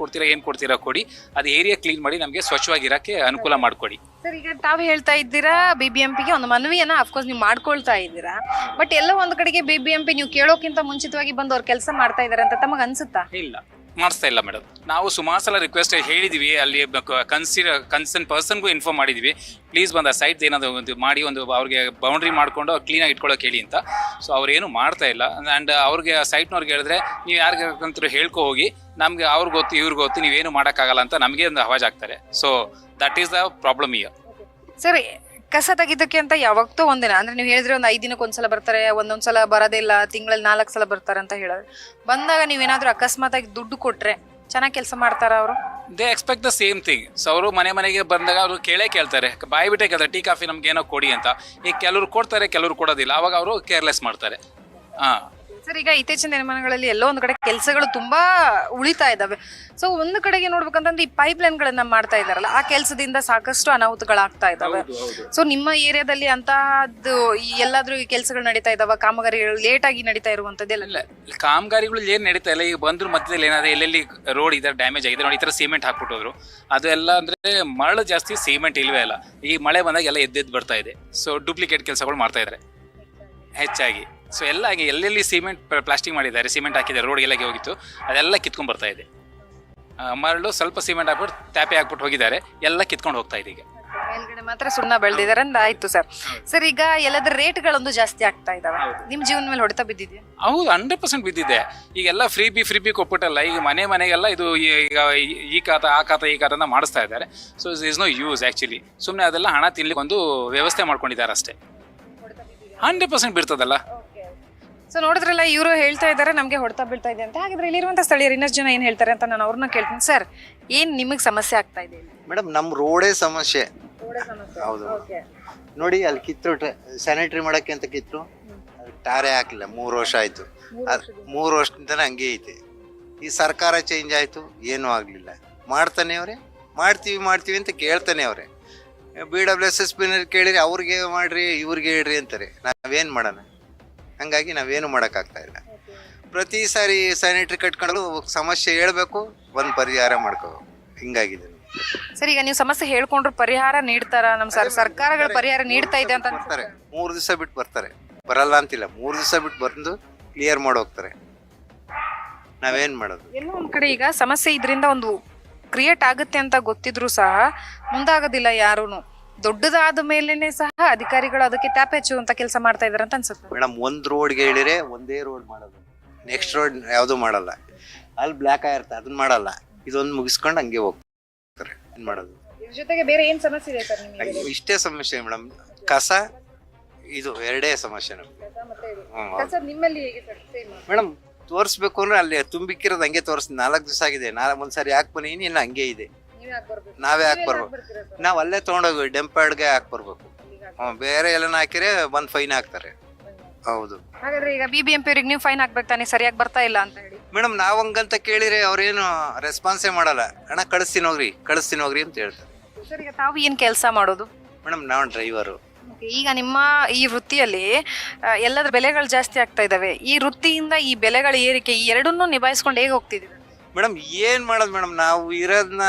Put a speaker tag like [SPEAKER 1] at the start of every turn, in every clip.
[SPEAKER 1] ಕೊಡ್ತೀರಾ ಏನ್ ಕೊಡ್ತೀರಾ ಕೊಡಿ. ಅದು ಏರಿಯಾ ಕ್ಲೀನ್ ಮಾಡಿ ನಮಗೆ ಸ್ವಚ್ಛವಾಗಿರಕ್ಕೆ ಅನುಕೂಲ ಮಾಡ್ಕೊಡಿ.
[SPEAKER 2] ಸರ್ ಈಗ ತಾವು ಹೇಳ್ತಾ ಇದ್ದೀರಾ ಬಿ ಬಿ ಎಂ ಪಿಗೆ ಒಂದು ಮನವಿಯನ್ನ ಅಫ್ಕೋರ್ಸ್ ನೀವು ಮಾಡ್ಕೊಳ್ತಾ ಇದ್ದೀರಾ. ಬಟ್ ಎಲ್ಲೋ ಒಂದ್ ಕಡೆಗೆ ಬಿ ಬಿ ಎಂ ಪಿ ನೀವು ಕೇಳೋಕ್ಕಿಂತ ಮುಂಚಿತವಾಗಿ ಬಂದು ಅವ್ರ ಕೆಲಸ ಮಾಡ್ತಾ ಇದ್ದಾರೆ ಅಂತ ತಮಗೆ ಅನ್ಸುತ್ತಾ?
[SPEAKER 1] ಇಲ್ಲ. ಮಾಡಿಸ್ತಾ ಇಲ್ಲ ಮೇಡಮ್. ನಾವು ಸುಮಾರು ಸಲ ರಿಕ್ವೆಸ್ಟ್ ಹೇಳಿದ್ದೀವಿ ಅಲ್ಲಿ ಕನ್ಸಿಡರ್ ಕನ್ಸರ್ನ್ ಪರ್ಸನ್ಗೂ ಇನ್ಫಾರ್ಮ್ ಮಾಡಿದ್ವಿ. ಪ್ಲೀಸ್ ಬಂದ ಸೈಟ್ ಏನಾದರೂ ಒಂದು ಮಾಡಿ, ಒಂದು ಅವ್ರಿಗೆ ಬೌಂಡ್ರಿ ಮಾಡಿಕೊಂಡು ಕ್ಲೀನಾಗಿ ಇಟ್ಕೊಳ್ಳೋಕೆ ಹೇಳಿ ಅಂತ. ಸೊ ಅವ್ರೇನು ಮಾಡ್ತಾ ಇಲ್ಲ. ಆ್ಯಂಡ್ ಅವ್ರಿಗೆ ಸೈಟ್ನವ್ರಿಗೆ ಹೇಳಿದ್ರೆ, ನೀವು ಯಾರಿಗೆ ಅಂತ ಹೇಳ್ಕೊ ಹೋಗಿ, ನಮಗೆ ಅವ್ರಿಗೆ ಗೊತ್ತು ಇವ್ರಿಗೆ ಗೊತ್ತು, ನೀವೇನು ಮಾಡೋಕ್ಕಾಗಲ್ಲ ಅಂತ ನಮಗೆ ಒಂದು ಅವಾಜ್ ಆಗ್ತಾರೆ so that is the problem here
[SPEAKER 2] sir ಕಸ ತೆಗಿದಕ್ಕೆ ಅಂತ ಯಾವತ್ತೂ ಒಂದಿನ, ಅಂದ್ರೆ ನೀವು ಹೇಳಿದ್ರೆ ಒಂದು ಐದು ದಿನಕ್ಕೆ ಒಂದ್ಸಲ ಬರ್ತಾರೆ ಒಂದೊಂದ್ಸಲ ಬರೋದಿಲ್ಲ ತಿಂಗಳಲ್ಲಿ ನಾಲ್ಕು ಸಲ ಬರ್ತಾರೆ ಅಂತ ಹೇಳೋದು ಬಂದಾಗ ನೀವೇನಾದ್ರೂ ಅಕಸ್ಮಾತಾಗಿ ದುಡ್ಡು ಕೊಟ್ರೆ ಚೆನ್ನಾಗಿ ಕೆಲಸ ಮಾಡ್ತಾರ ಅವರು?
[SPEAKER 1] They expect the same thing so ಅವರು ಮನೆ ಮನೆಗೆ ಬಂದಾಗ ಅವರು ಕೇಳೇ ಕೇಳ್ತಾರೆ, ಬಾಯಿ ಬಿಟ್ಟೆ ಕೇಳ್ತಾರೆ, ಟೀ, ಕಾಫಿ ನಮ್ಗೆ ಏನೋ ಕೊಡಿ ಅಂತ. ಈಗ ಕೆಲವರು ಕೊಡ್ತಾರೆ, ಕೆಲವರು ಕೊಡೋದಿಲ್ಲ, ಅವಾಗ ಅವರು ಕೇರ್ಲೆಸ್ ಮಾಡ್ತಾರೆ. ಹಾಂ.
[SPEAKER 2] ಸರ್ ಈಗ ಇತ್ತೀಚಿನ ದಿನಮಾನಗಳಲ್ಲಿ ಎಲ್ಲೋ ಒಂದು ಕಡೆ ಕೆಲಸಗಳು ತುಂಬಾ ಉಳಿತಾ ಇದಾವೆ ಸೊ ಒಂದು ಕಡೆಗೆ ನೋಡ್ಬೇಕಂತಂದ್ರೆ ಈ ಪೈಪ್ ಲೈನ್ಗಳನ್ನ ಮಾಡ್ತಾ ಇದಾರಲ್ಲ ಆ ಕೆಲಸದಿಂದ ಸಾಕಷ್ಟು ಅನಾಹುತಗಳಾಗ್ತಾ ಇದಾವೆ ಸೊ ನಿಮ್ಮ ಏರಿಯಾದಲ್ಲಿ ಅಂತಹದ್ದು ಈ ಎಲ್ಲಾದ್ರೂ ಈ ಕೆಲಸಗಳು ನಡೀತಾ ಇದಾವ ಕಾಮಗಾರಿಗಳು ಲೇಟ್ ಆಗಿ ನಡೀತಾ ಇರುವಂತದ್ದೆಲ್ಲ
[SPEAKER 1] ಇಲ್ಲ ಕಾಮಗಾರಿಗಳು ಏನು ನಡೀತಾ ಇಲ್ಲ ಈಗ ಬಂದ್ರು ಮಧ್ಯದಲ್ಲಿ ಏನಾದ್ರೆ ಎಲ್ಲೆಲ್ಲಿ ರೋಡ್ ಇದಾರೆ ಡ್ಯಾಮೇಜ್ ಆಗಿದೆ ನೋಡಿ ಈ ತರ ಸಿಮೆಂಟ್ ಹಾಕ್ಬಿಟ್ಟೋದ್ರು ಅದೆಲ್ಲ ಎಲ್ಲ ಅಂದ್ರೆ ಮರಳು ಜಾಸ್ತಿ ಸಿಮೆಂಟ್ ಇಲ್ವೇ ಇಲ್ಲ ಈ ಮಳೆ ಬಂದಾಗ ಎಲ್ಲ ಎದ್ದೆದ್ದು ಬರ್ತಾ ಇದೆ. ಸೊ ಡೂಪ್ಲಿಕೇಟ್ ಕೆಲಸಗಳು ಮಾಡ್ತಾ ಇದ್ದಾರೆ ಹೆಚ್ಚಾಗಿ. ಸೊ ಎಲ್ಲ ಹಾಗೆ ಎಲ್ಲೆಲ್ಲಿ ಸಿಮೆಂಟ್ ಪ್ಲಾಸ್ಟಿಕ್ ಮಾಡಿದ್ದಾರೆ ಸಿಮೆಂಟ್ ಹಾಕಿದ್ದಾರೆ ಎಲ್ಲಕ್ಕೆ ಹೋಗಿತ್ತು ಅದೆಲ್ಲ ಕಿತ್ಕೊಂಡು ಬರ್ತಾ ಇದೆ. ಆ, ಮರಳು ಸ್ವಲ್ಪ ಸಿಮೆಂಟ್ ಹಾಕ್ಬಿಟ್ಟು ತ್ಯಾಪೆ ಹಾಕ್ಬಿಟ್ಟು ಹೋಗಿದ್ದಾರೆ ಎಲ್ಲ ಕಿತ್ಕೊಂಡು ಹೋಗ್ತಾ ಇದೆ ಈಗ.
[SPEAKER 2] ಮೇಲ್ಗಡೆ ಮಾತ್ರ ಸುಣ್ಣ ಬೆಳೆದಿದ್ದಾರೆ ಅಂತ ಆಯ್ತು ಸರ್ ಸರ್ ಈಗ ಎಲ್ಲದ್ರ ರೇಟ್ಗಳೊಂದು ಜಾಸ್ತಿ ಆಗ್ತಾ ಇದಾವೆ. ನಿಮ್ ಜೀವನ ಮೇಲೆ ಹೊಡೆತ ಬಿದ್ದಿದೆ
[SPEAKER 1] ಹೌದು ಹಂಡ್ರೆಡ್ ಪರ್ಸೆಂಟ್ ಬಿದ್ದಿದೆ. ಈಗೆಲ್ಲ ಫ್ರೀ ಬಿ ಫ್ರೀ ಬಿ ಕೊಟ್ಬಿಟ್ಟಲ್ಲ ಈಗ ಮನೆ ಮನೆಗೆಲ್ಲ ಇದು ಈಗ ಈ- ಈ ಖಾತ ಆ ಖಾತ ಈ ಖಾತ ಅಂತ ಮಾಡಿಸ್ತಾ ಇದ್ದಾರೆ. So is no use actually ಸುಮ್ಮನೆ ಅದೆಲ್ಲ ಹಣ ತಿನ್ಲಿಕ್ಕೆ ಒಂದು ವ್ಯವಸ್ಥೆ ಮಾಡ್ಕೊಂಡಿದ್ದಾರೆ ಅಷ್ಟೇ. ಹಂಡ್ರೆಡ್ ಪರ್ಸೆಂಟ್ ಬಿಡ್ತದಲ್ಲ
[SPEAKER 2] ಸೊ ನೋಡಿದ್ರಲ್ಲ ಇವರು ಹೇಳ್ತಾ ಇದ್ದಾರೆ ನಮಗೆ ಹೊಡೆತ ಬೀಳ್ತಾ ಇದೆ ಅಂತ. ಹಾಗಿದ್ರೆ ಇಲ್ಲಿರುವಂಥ ಸ್ಥಳೀಯರು ಇನ್ನಷ್ಟು ಜನ ಏನು ಹೇಳ್ತಾರೆ ಅಂತ ನಾನು ಅವ್ರನ್ನ ಕೇಳ್ತೀನಿ. ಸರ್ ಏನು ನಿಮಗೆ ಸಮಸ್ಯೆ ಆಗ್ತಾ ಇದೆ ಇಲ್ಲಿ?
[SPEAKER 3] ಮೇಡಮ್ ನಮ್ಮ ರೋಡೇ ಸಮಸ್ಯೆ. ಹೌದು. ನೋಡಿ ಅಲ್ಲಿ ಕಿತ್ತು ಸ್ಯಾನಿಟರಿ ಮಾಡಕ್ಕೆ ಅಂತ ಕಿತ್ತರು. ಟಾರೆ ಹಾಕಿಲ್ಲ ಮೂರು ವರ್ಷ ಆಯ್ತು. ಮೂರು ವರ್ಷದಿಂದನೇ ಹಂಗೆ ಐತೆ. ಈ ಸರ್ಕಾರ ಚೇಂಜ್ ಆಯಿತು ಏನೂ ಆಗಲಿಲ್ಲ. ಮಾಡ್ತಾನೆ ಅವರೇ ಮಾಡ್ತೀವಿ ಮಾಡ್ತೀವಿ ಅಂತ ಕೇಳ್ತಾನೆ ಅವರೇ. ಬಿ ಡಬ್ಲ್ಯೂ ಎಸ್ ಎಸ್ ಪಿನಲ್ಲಿ ಕೇಳಿರಿ ಅವ್ರಿಗೆ ಮಾಡ್ರಿ ಇವ್ರಿಗೆ ಹೇಳ್ರಿ ಅಂತಾರೆ. ನಾವೇನು ಮಾಡೋಣ? ಹಂಗಾಗಿ ನಾವೇನು ಮಾಡೋಕ್ಕಾಗ್ತಾ ಇಲ್ಲ. ಪ್ರತಿ ಸಾರಿ ಸ್ಯಾನಿಟರಿ ಕಟ್ಕೊಂಡು ಸಮಸ್ಯೆ ಹೇಳ್ಬೇಕು ಒಂದು ಪರಿಹಾರ ಮಾಡ್ಕೋಬೇಕು ಹಿಂಗಾಗಿದೆ.
[SPEAKER 2] ಸರ್ ಈಗ ನೀವು ಸಮಸ್ಯೆ ಹೇಳ್ಕೊಂಡ್ರು ಪರಿಹಾರ ನೀಡ್ತಾರ? ನಮ್ ಸರ್ ಸರ್ಕಾರಗಳ ಪರಿಹಾರ ನೀಡ್ತಾ ಇದೆ ಅಂತ
[SPEAKER 3] ಬರ್ತಾರೆ. ಮೂರು ದಿವಸ ಬಿಟ್ಟು ಬರ್ತಾರೆ. ಬರಲ್ಲ ಅಂತಿಲ್ಲ. ಮೂರು ದಿವಸ ಬಿಟ್ಟು ಬಂದು ಕ್ಲಿಯರ್ ಮಾಡಿ ಹೋಗ್ತಾರೆ ನಾವೇನ್ ಮಾಡೋದು?
[SPEAKER 2] ಎಲ್ಲೋ ಒಂದ್ ಕಡೆ ಈಗ ಸಮಸ್ಯೆ ಇದರಿಂದ ಒಂದು ಕ್ರಿಯೇಟ್ ಆಗುತ್ತೆ ಅಂತ ಗೊತ್ತಿದ್ರು ಸಹ ಮುಂದಾಗೋದಿಲ್ಲ ಯಾರೂನು. ದೊಡ್ಡದಾದ ಮೇಲೆ ಸಹ ಅಧಿಕಾರಿಗಳು ಅದಕ್ಕೆ ಟ್ಯಾಪ್ ಹೆಚ್ಚುವಂತ ಕೆಲಸ ಮಾಡ್ತಾ ಇದಾರೆ ಅಂತ ಅನ್ಸುತ್ತೆ.
[SPEAKER 3] ಮೇಡಮ್ ಒಂದ್ ರೋಡ್ಗೆ ಹೇಳಿದ್ರೆ ಒಂದೇ ರೋಡ್ ಮಾಡೋದು. ನೆಕ್ಸ್ಟ್ ರೋಡ್ ಯಾವುದು ಮಾಡಲ್ಲ. ಅಲ್ಲಿ ಬ್ಲ್ಯಾಕ್ ಆಗಿರುತ್ತೆ ಅದನ್ನ ಮಾಡಲ್ಲ. ಇದೊಂದು ಮುಗಿಸ್ಕೊಂಡು ಹಂಗೆ ಹೋಗ್ತಾರೆ. ಏನ್ ಮಾಡೋದು?
[SPEAKER 2] ಇದ್ರ ಜೊತೆಗೆ ಬೇರೆ ಏನ್ ಸಮಸ್ಯೆ ಇದೆ ಸರ್
[SPEAKER 3] ಅಯ್ಯೋ, ಇಷ್ಟೇ ಸಮಸ್ಯೆ ಮೇಡಮ್. ಕಸ ಇದು ಎರಡೇ ಸಮಸ್ಯೆ ನಮ್ಗೆ. ಹ್ಮ್
[SPEAKER 2] ನಿಮ್ಮಲ್ಲಿ ಹೇಗೆ ಸರ್? ಸೇಮ್
[SPEAKER 3] ಮೇಡಮ್ ತೋರಿಸ್ಬೇಕು ಅಂದ್ರೆ ಅಲ್ಲಿ ತುಂಬಿಕ್ಕಿರೋದು ಹಂಗೆ ತೋರಿಸ್ತೀನಿ ನಾಲ್ಕು ದಿವಸ ಆಗಿದೆ. ನಾಲ್ಕು ಒಂದ್ಸರಿ ಯಾಕೆ ಬನ್ನಿ ಇನ್ನು ಹಂಗೆ ಇದೆ.
[SPEAKER 2] ನೀವೇ ಹಾಕ್ ಬರ್ಬೇಕು.
[SPEAKER 3] ನಾವೇ ಅಲ್ಲೇ ತಗೊಂಡೋಗಿ ಡೆಂಪರ್ಡ್ಗೆ ಹಾಕ್ ಬರ್ಬೇಕು. ಹ್ಮ್, ಬೇರೆ ಎಲ್ಲನ ಹಾಕಿದ್ರೆ ಬಂದ್ ಫೈನ್ ಹಾಕ್ತಾರೆ. ಹೌದು.
[SPEAKER 2] ಹಾಗಾದ್ರೆ ಈಗ ಬಿ ಬಿ ಎಂ ಪಿ ಅವ್ರಿಗೆ ನೀವು ಫೈನ್ ಹಾಕ್ಬೇಕು ತಾನೆ ಸರಿಯಾಗಿ ಬರ್ತಾ ಇಲ್ಲ ಅಂತ ಹೇಳಿ.
[SPEAKER 3] ಮೇಡಮ್ ನಾವ್ ಹಂಗಂತ ಕೇಳಿದ್ರೆ ಅವ್ರೇನು ರೆಸ್ಪಾನ್ಸೇ ಮಾಡಲ್ಲ. ಅಣ್ಣ ಕಳಿಸ್ತೀನಿ ಹೋಗ್ರಿ ಕಳಿಸ್ತೀನಿ ಹೋಗ್ರಿ ಅಂತ ಹೇಳ್ತಾರೆ.
[SPEAKER 2] ಸರ್ ಈಗ ತಾವು ಏನ್ ಕೆಲಸ ಮಾಡೋದು?
[SPEAKER 3] ಮೇಡಮ್ ನಾವು ಡ್ರೈವರು.
[SPEAKER 2] ಈಗ ನಿಮ್ಮ ಈ ವೃತ್ತಿಯಲ್ಲಿ ಆ, ಎಲ್ಲದರ ಬೆಲೆಗಳು ಜಾಸ್ತಿ ಆಗ್ತಾ ಇದಾವೆ. ಈ ವೃತ್ತಿಯಿಂದ ಈ ಬೆಲೆಗಳ ಏರಿಕೆ ಈ ಎರಡನ್ನೂ ನಿಭಾಯಿಸ್ಕೊಂಡು ಹೇಗೆ ಹೋಗ್ತಿದ್ದೀರಾ?
[SPEAKER 3] ಮೇಡಮ್, ಏನ್ ಮಾಡೋದು ಮೇಡಮ್? ನಾವು ಇರೋದನ್ನ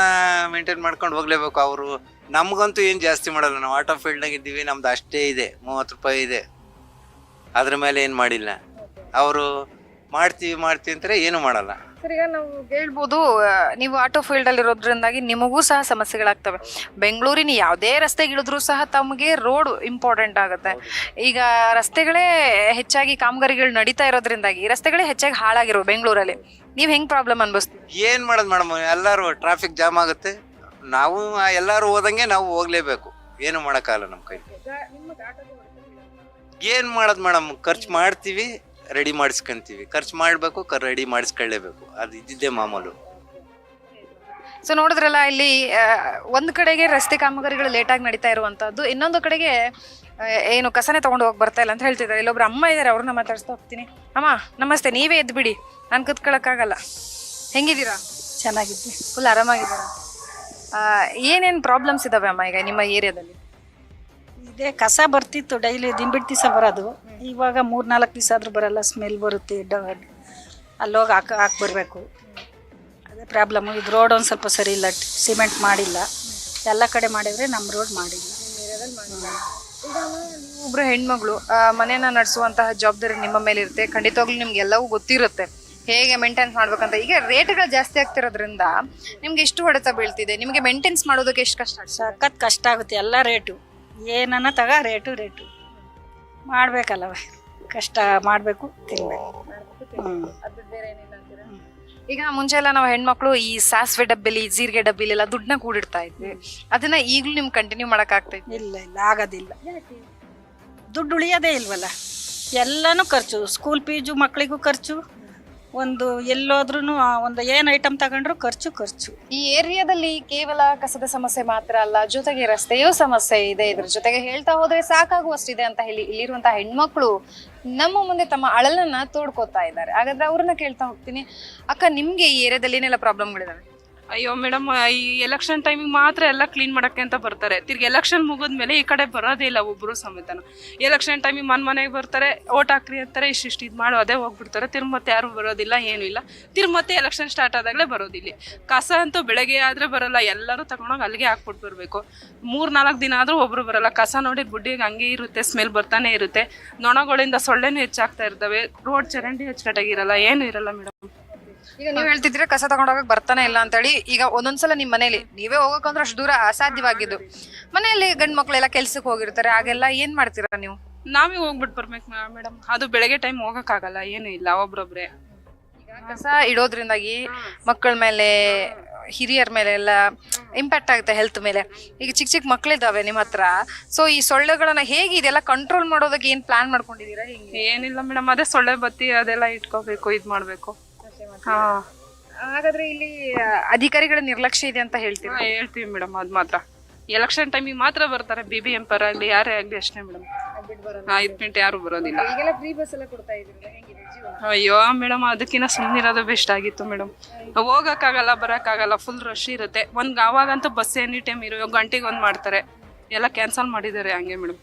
[SPEAKER 3] ಮೇಂಟೈನ್ ಮಾಡ್ಕೊಂಡು ಹೋಗ್ಲೇಬೇಕು. ಅವರು ನಮಗಂತೂ ಏನು ಜಾಸ್ತಿ ಮಾಡಲ್ಲ. ನಾವು ಆಟೋ ಫೀಲ್ಡ್ನಾಗ ಇದ್ದೀವಿ, ನಮ್ದು ಅಷ್ಟೇ ಇದೆ. ಮೂವತ್ತು ರೂಪಾಯಿ ಇದೆ. ಅದ್ರ ಮೇಲೆ ಏನು ಮಾಡಿಲ್ಲ. ಅವರು ಮಾಡ್ತೀವಿ ಮಾಡ್ತೀವಿ ಅಂತಾರೆ ಏನು ಮಾಡಲ್ಲ.
[SPEAKER 2] ಸರ್ ಈಗ ನಾವು ಹೇಳ್ಬೋದು ಆ, ನೀವು ಆಟೋ ಫೀಲ್ಡ್ ಅಲ್ಲಿ ಇರೋದ್ರಿಂದಾಗಿ ನಿಮಗೂ ಸಹ ಸಮಸ್ಯೆಗಳಾಗ್ತವೆ. ಬೆಂಗಳೂರಿನ ಯಾವುದೇ ರಸ್ತೆಗೆ ಇಳಿದ್ರೂ ಸಹ ತಮಗೆ ರೋಡ್ ಇಂಪಾರ್ಟೆಂಟ್ ಆಗುತ್ತೆ. ಈಗ ರಸ್ತೆಗಳೇ ಹೆಚ್ಚಾಗಿ ಕಾಮಗಾರಿಗಳು ನಡೀತಾ ಇರೋದ್ರಿಂದಾಗಿ ರಸ್ತೆಗಳೇ ಹೆಚ್ಚಾಗಿ ಹಾಳಾಗಿರೋ ಬೆಂಗಳೂರಲ್ಲಿ. ನೀವು ಹೆಂಗ್ ಪ್ರಾಬ್ಲಮ್ ಅನ್ಭವಿಸ್ತೀವಿ
[SPEAKER 3] ಏನ್ ಮಾಡೋದು ಮೇಡಮ್ ಎಲ್ಲರೂ ಟ್ರಾಫಿಕ್ ಜಾಮ್ ಆಗುತ್ತೆ. ನಾವು ಎಲ್ಲರೂ ಹೋದಂಗೆ ನಾವು ಹೋಗ್ಲೇಬೇಕು. ಏನು ಮಾಡೋಕ್ಕಾಗಲ್ಲ ನಮ್ಮ ಕೈ ಏನ್ ಮಾಡೋದು ಮೇಡಮ್ ಖರ್ಚು ಮಾಡ್ತೀವಿ. ರೆಡಿ ಮಾಡಿಸ್ಕೊಂತೀವಿ. ಖರ್ಚು ಮಾಡಬೇಕು ರೆಡಿ ಮಾಡಿಸ್ಕೊಳ್ಳೇಬೇಕು. ಅದು ಇದ್ದಿದ್ದೇ ಮಾಮೂಲು.
[SPEAKER 2] ಸೊ ನೋಡಿದ್ರಲ್ಲ ಇಲ್ಲಿ ಒಂದು ಒಂದ್ ಕಡೆಗೆ ರಸ್ತೆ ಕಾಮಗಾರಿಗಳು ಲೇಟಾಗಿ ನಡೀತಾ ಇರುವಂತದ್ದು ಇನ್ನೊಂದು ಕಡೆಗೆ ಆ, ಏನು ಕಸನೆ ತಗೊಂಡು ಹೋಗಿ ಬರ್ತಾ ಇಲ್ಲ ಅಂತ ಹೇಳ್ತಿದ್ದಾರೆ. ಇಲ್ಲೊಬ್ರು ಅಮ್ಮ ಇದ್ದಾರೆ ಅವ್ರನ್ನ ಮಾತಾಡ್ಸ್ತಾ ಹೋಗ್ತೀನಿ. ಅಮ್ಮ ನಮಸ್ತೆ ನೀವೇ ಎದ್ದು ಬಿಡಿ ನಾನು ಕೂತ್ಕೊಳ್ಳೋಕ್ಕಾಗಲ್ಲ ಹೆಂಗಿದ್ದೀರಾ?
[SPEAKER 4] ಚೆನ್ನಾಗಿದ್ದೀನಿ.
[SPEAKER 2] ಫುಲ್ ಆರಾಮಾಗಿದ್ದೀರಾ? ಏನೇನು ಏನೇನ್ ಪ್ರಾಬ್ಲಮ್ಸ್ ಇದಾವೆ ಅಮ್ಮ ಈಗ ನಿಮ್ಮ ಏರಿಯಾದಲ್ಲಿ?
[SPEAKER 4] ಇದೇ. ಕಸ ಬರ್ತಿತ್ತು ಡೈಲಿ ದಿಂಬಿಟ್ಟು ದಿವಸ ಬರೋದು. ಇವಾಗ ಮೂರು ನಾಲ್ಕು ದಿವಸ ಆದರೂ ಬರಲ್ಲ ಸ್ಮೆಲ್ ಬರುತ್ತೆ ಡ- ಅಲ್ಲೋಗಿ ಹಾಕ ಹಾಕಿ ಬರಬೇಕು. ಅದೇ
[SPEAKER 5] ಪ್ರಾಬ್ಲಮ್ಮು ಪ್ರಾಬ್ಲಮ್ ಇದು ರೋಡ್ ಒಂದು ಸ್ವಲ್ಪ ಸರಿ ಇಲ್ಲ ಸಿಮೆಂಟ್ ಮಾಡಿಲ್ಲ. ಎಲ್ಲ ಕಡೆ ಮಾಡಿದ್ರೆ ನಮ್ಮ ರೋಡ್ ಮಾಡಿಲ್ಲ.
[SPEAKER 2] ಒಬ್ರು ಹೆಣ್ಮಗಳು ಆ, ಮನೆನ ನಡೆಸುವಂತಹ ಜವಾಬ್ದಾರಿ ನಿಮ್ಮ ಮೇಲೆ ಇರುತ್ತೆ. ಖಂಡಿತವಾಗ್ಲೂ ನಿಮ್ಗೆ ಎಲ್ಲವೂ ಗೊತ್ತಿರುತ್ತೆ. ಹೇಗೆ ಮೇಂಟೈನ್ಸ್ ಮಾಡ್ಬೇಕಂತ. ಈಗ ರೇಟ್ಗಳು ಜಾಸ್ತಿ ಆಗ್ತಿರೋದ್ರಿಂದ ನಿಮ್ಗೆ ಎಷ್ಟು ಹೊಡೆತ ಬೀಳ್ತಿದೆ. ನಿಮಗೆ ಮೇಂಟೆನ್ಸ್ ಮಾಡೋದಕ್ಕೆ ಎಷ್ಟು ಕಷ್ಟ?
[SPEAKER 5] ಸಖತ್ ಕಷ್ಟ ಆಗುತ್ತೆ ಎಲ್ಲ ರೇಟು ಏನನ್ನ ತಗ ರೇಟು ರೇಟು. ಮಾಡ್ಬೇಕಲ್ಲವ ಕಷ್ಟ ಮಾಡಬೇಕು ತಿನ್ಬೇಕು.
[SPEAKER 2] ಈಗ ಮುಂಚೆ ಎಲ್ಲ ನಾವು ಹೆಣ್ಮಕ್ಳು ಈ ಸಾಸಿವೆ ಡಬ್ಬಿಲಿ ಜೀರಿಗೆ ಡಬ್ಬಿಲೆಲ್ಲ ದುಡ್ಡನ್ನ ಕೂಡಿಡ್ತಾ ಇದ್ವಿ. ಅದನ್ನ ಈಗಲೂ ನಿಮ್ ಕಂಟಿನ್ಯೂ ಮಾಡಕ್ ಆಗ್ತಾ
[SPEAKER 5] ಇಲ್ಲ ಇಲ್ಲ ಆಗೋದಿಲ್ಲ. ದುಡ್ಡು ಉಳಿಯೋದೇ ಇಲ್ವಲ್ಲ? ಎಲ್ಲನೂ ಖರ್ಚು. ಸ್ಕೂಲ್ ಫೀಸು ಮಕ್ಕಳಿಗೂ ಖರ್ಚು. ಒಂದು ಎಲ್ಲೋದ್ರೂ ಒಂದು ಏನು ಐಟಮ್ ತಗೊಂಡ್ರು ಖರ್ಚು ಖರ್ಚು.
[SPEAKER 2] ಈ ಏರಿಯಾದಲ್ಲಿ ಕೇವಲ ಕಸದ ಸಮಸ್ಯೆ ಮಾತ್ರ ಅಲ್ಲ, ಜೊತೆಗೆ ರಸ್ತೆಯೂ ಸಮಸ್ಯೆ ಇದೆ. ಇದ್ರ ಜೊತೆಗೆ ಹೇಳ್ತಾ ಹೋದ್ರೆ ಸಾಕಾಗುವಷ್ಟಿದೆ ಅಂತ ಹೇಳಿ ಇಲ್ಲಿರುವಂತಹ ಹೆಣ್ಮಕ್ಳು ನಮ್ಮ ಮುಂದೆ ತಮ್ಮ ಅಳಲನ್ನ ತೋಡ್ಕೋತಾ ಇದ್ದಾರೆ. ಹಾಗಾದ್ರೆ ಅವ್ರನ್ನ ಕೇಳ್ತಾ ಹೋಗ್ತೀನಿ. ಅಕ್ಕ, ನಿಮ್ಗೆ ಈ ಏರಿಯಾದಲ್ಲಿ ಏನೆಲ್ಲ ಪ್ರಾಬ್ಲಮ್ಗಳಿದಾವೆ
[SPEAKER 6] ಅಯ್ಯೋ ಮೇಡಮ್ ಈ ಎಲೆಕ್ಷನ್ ಟೈಮಿಗೆ ಮಾತ್ರ ಎಲ್ಲ ಕ್ಲೀನ್ ಮಾಡೋಕ್ಕೆ ಅಂತ ಬರ್ತಾರೆ. ತಿರ್ಗಿ ಎಲೆಕ್ಷನ್ ಮುಗಿದ್ಮೇಲೆ ಈ ಕಡೆ ಬರೋದೇ ಇಲ್ಲ ಒಬ್ಬರು ಸಮೇತನ. ಎಲೆಕ್ಷನ್ ಟೈಮಿಗೆ ಮನ್ ಮನೆಗೆ ಬರ್ತಾರೆ, ಓಟ್ ಹಾಕ್ರಿ ಅಂತಾರೆ ಇಷ್ಟಿಷ್ಟು ಇದು ಮಾಡೋ, ಅದೇ ಹೋಗ್ಬಿಡ್ತಾರೆ. ತಿರ್ಗಿ ಮತ್ತೆ ಯಾರು ಬರೋದಿಲ್ಲ, ಏನೂ ಇಲ್ಲ. ತಿರ್ಗಿ ಮತ್ತೆ ಎಲೆಕ್ಷನ್ ಸ್ಟಾರ್ಟ್ ಆದಾಗಲೇ ಬರೋದಿಲ್ಲ ಕಸ ಅಂತೂ ಬೆಳಗ್ಗೆ ಆದರೆ ಬರೋಲ್ಲ, ಎಲ್ಲರೂ ತಗೊಂಡೋಗಿ ಅಲ್ಲಿಗೆ ಹಾಕ್ಬಿಟ್ಟು ಬರಬೇಕು. ಮೂರು ನಾಲ್ಕು ದಿನ ಆದರೂ ಒಬ್ಬರು ಬರೋಲ್ಲ. ಕಸ ನೋಡಿ ಬುಡ್ಡಿಗೆ ಹಂಗೆ ಇರುತ್ತೆ ಸ್ಮೆಲ್ ಬರ್ತಾನೆ ಇರುತ್ತೆ. ನೊಣಗಳಿಂದ ಸೊಳ್ಳೆನೂ ಹೆಚ್ಚಾಗ್ತಾ ಇರ್ತವೆ. ರೋಡ್ ಚರಂಡಿ ಹೆಚ್ಚುಕಟ್ಟಾಗಿರಲ್ಲ ಏನೂ ಇರಲ್ಲ ಮೇಡಮ್.
[SPEAKER 2] ಈಗ ನೀವು ಹೇಳ್ತಿದ್ರೆ ಕಸ ತಗೊಂಡೋಗಕ್ ಬರ್ತಾನೆ ಇಲ್ಲ ಅಂತ ಹೇಳಿ ಈಗ ಒಂದೊಂದ್ಸಲ ನಿಮ್ ಮನೇಲಿ. ನೀವೇ ಹೋಗಕ್ಕಂದ್ರೆ ಅಷ್ಟು ದೂರ ಅಸಾಧ್ಯವಾಗಿದ್ದು. ಮನೆಯಲ್ಲಿ ಗಂಡ್ ಮಕ್ಳೆಲ್ಲ ಕೆಲ್ಸಕ್ಕೆ ಹೋಗಿರ್ತಾರೆ ಆಗೆಲ್ಲ ಏನ್ ಮಾಡ್ತೀರಾ ನೀವು?
[SPEAKER 6] ನಾವೇ ಹೋಗ್ಬಿಟ್ಟು ಬರ್ಬೇಕು ಮೇಡಮ್. ಅದು ಬೆಳಗ್ಗೆ ಟೈಮ್ ಹೋಗಕ್ಕಾಗಲ್ಲ ಏನು ಇಲ್ಲ ಒಬ್ರೊಬ್ರೆ.
[SPEAKER 2] ಕಸ ಇಡೋದ್ರಿಂದಾಗಿ ಮಕ್ಕಳ ಮೇಲೆ ಹಿರಿಯರ ಮೇಲೆ ಎಲ್ಲ ಇಂಪ್ಯಾಕ್ಟ್ ಆಗುತ್ತೆ ಹೆಲ್ತ್ ಮೇಲೆ. ಈಗ ಚಿಕ್ಕ ಚಿಕ್ಕ ಮಕ್ಕಳಿದ್ದಾವೆ ನಿಮ್ಮ ಹತ್ರ. ಸೊ ಈ ಸೊಳ್ಳೆಗಳನ್ನ ಹೇಗೆ ಇದೆಲ್ಲ ಕಂಟ್ರೋಲ್ ಮಾಡೋದಕ್ಕೆ ಏನ್ ಪ್ಲಾನ್ ಮಾಡ್ಕೊಂಡಿದೀರಾ
[SPEAKER 6] ಏನಿಲ್ಲ ಮೇಡಮ್ ಅದೇ ಸೊಳ್ಳೆ ಬತ್ತಿ ಅದೆಲ್ಲ ಇಟ್ಕೋಬೇಕು ಇದು ಮಾಡಬೇಕು ಹಾ.
[SPEAKER 2] ಹಾಗಾದ್ರೆ ಇಲ್ಲಿ ಅಧಿಕಾರಿಗಳ ನಿರ್ಲಕ್ಷ್ಯ ಇದೆ ಅಂತ ಹೇಳ್ತೀರಾ?
[SPEAKER 6] ಹೇಳ್ತೀವಿ ಮೇಡಮ್ ಅದು ಮಾತ್ರ. ಎಲೆಕ್ಷನ್ ಟೈಮಿಗೆ ಮಾತ್ರ ಬರ್ತಾರೆ ಬಿ ಬಿ ಎಂ ಆಗ್ಲಿ ಯಾರೇ ಆಗಲಿ ಅಷ್ಟೇ ಮೇಡಮ್ ಐದು ಮಿನಿಟ್ ಯಾರು ಬರೋದಿಲ್ಲ.
[SPEAKER 2] ಈಗೆಲ್ಲ ಫ್ರೀ ಬಸ್ ಎಲ್ಲ ಕೊಡ್ತಾ ಇದ್ರಲ್ಲ ಹೆಂಗಿದೆ ಜೀವನ?
[SPEAKER 6] ಅಯ್ಯೋ ಮೇಡಮ್ ಅದಕ್ಕಿಂತ ಸುಮ್ಮನಿರೋದು ಬೆಸ್ಟ್ ಆಗಿತ್ತು ಮೇಡಮ್ ಹೋಗೋಕ್ಕಾಗಲ್ಲ ಬರೋಕ್ಕಾಗಲ್ಲ ಫುಲ್ ರಶ್ ಇರುತ್ತೆ. ಒಂದು ಅವಾಗಂತೂ ಬಸ್ ಎನಿ ಟೈಮ್ ಇರೋ ಗಂಟೆಗೆ ಒಂದು ಮಾಡ್ತಾರೆ. ಎಲ್ಲ ಕ್ಯಾನ್ಸಲ್ ಮಾಡಿದ್ದಾರೆ ಹಂಗೆ ಮೇಡಮ್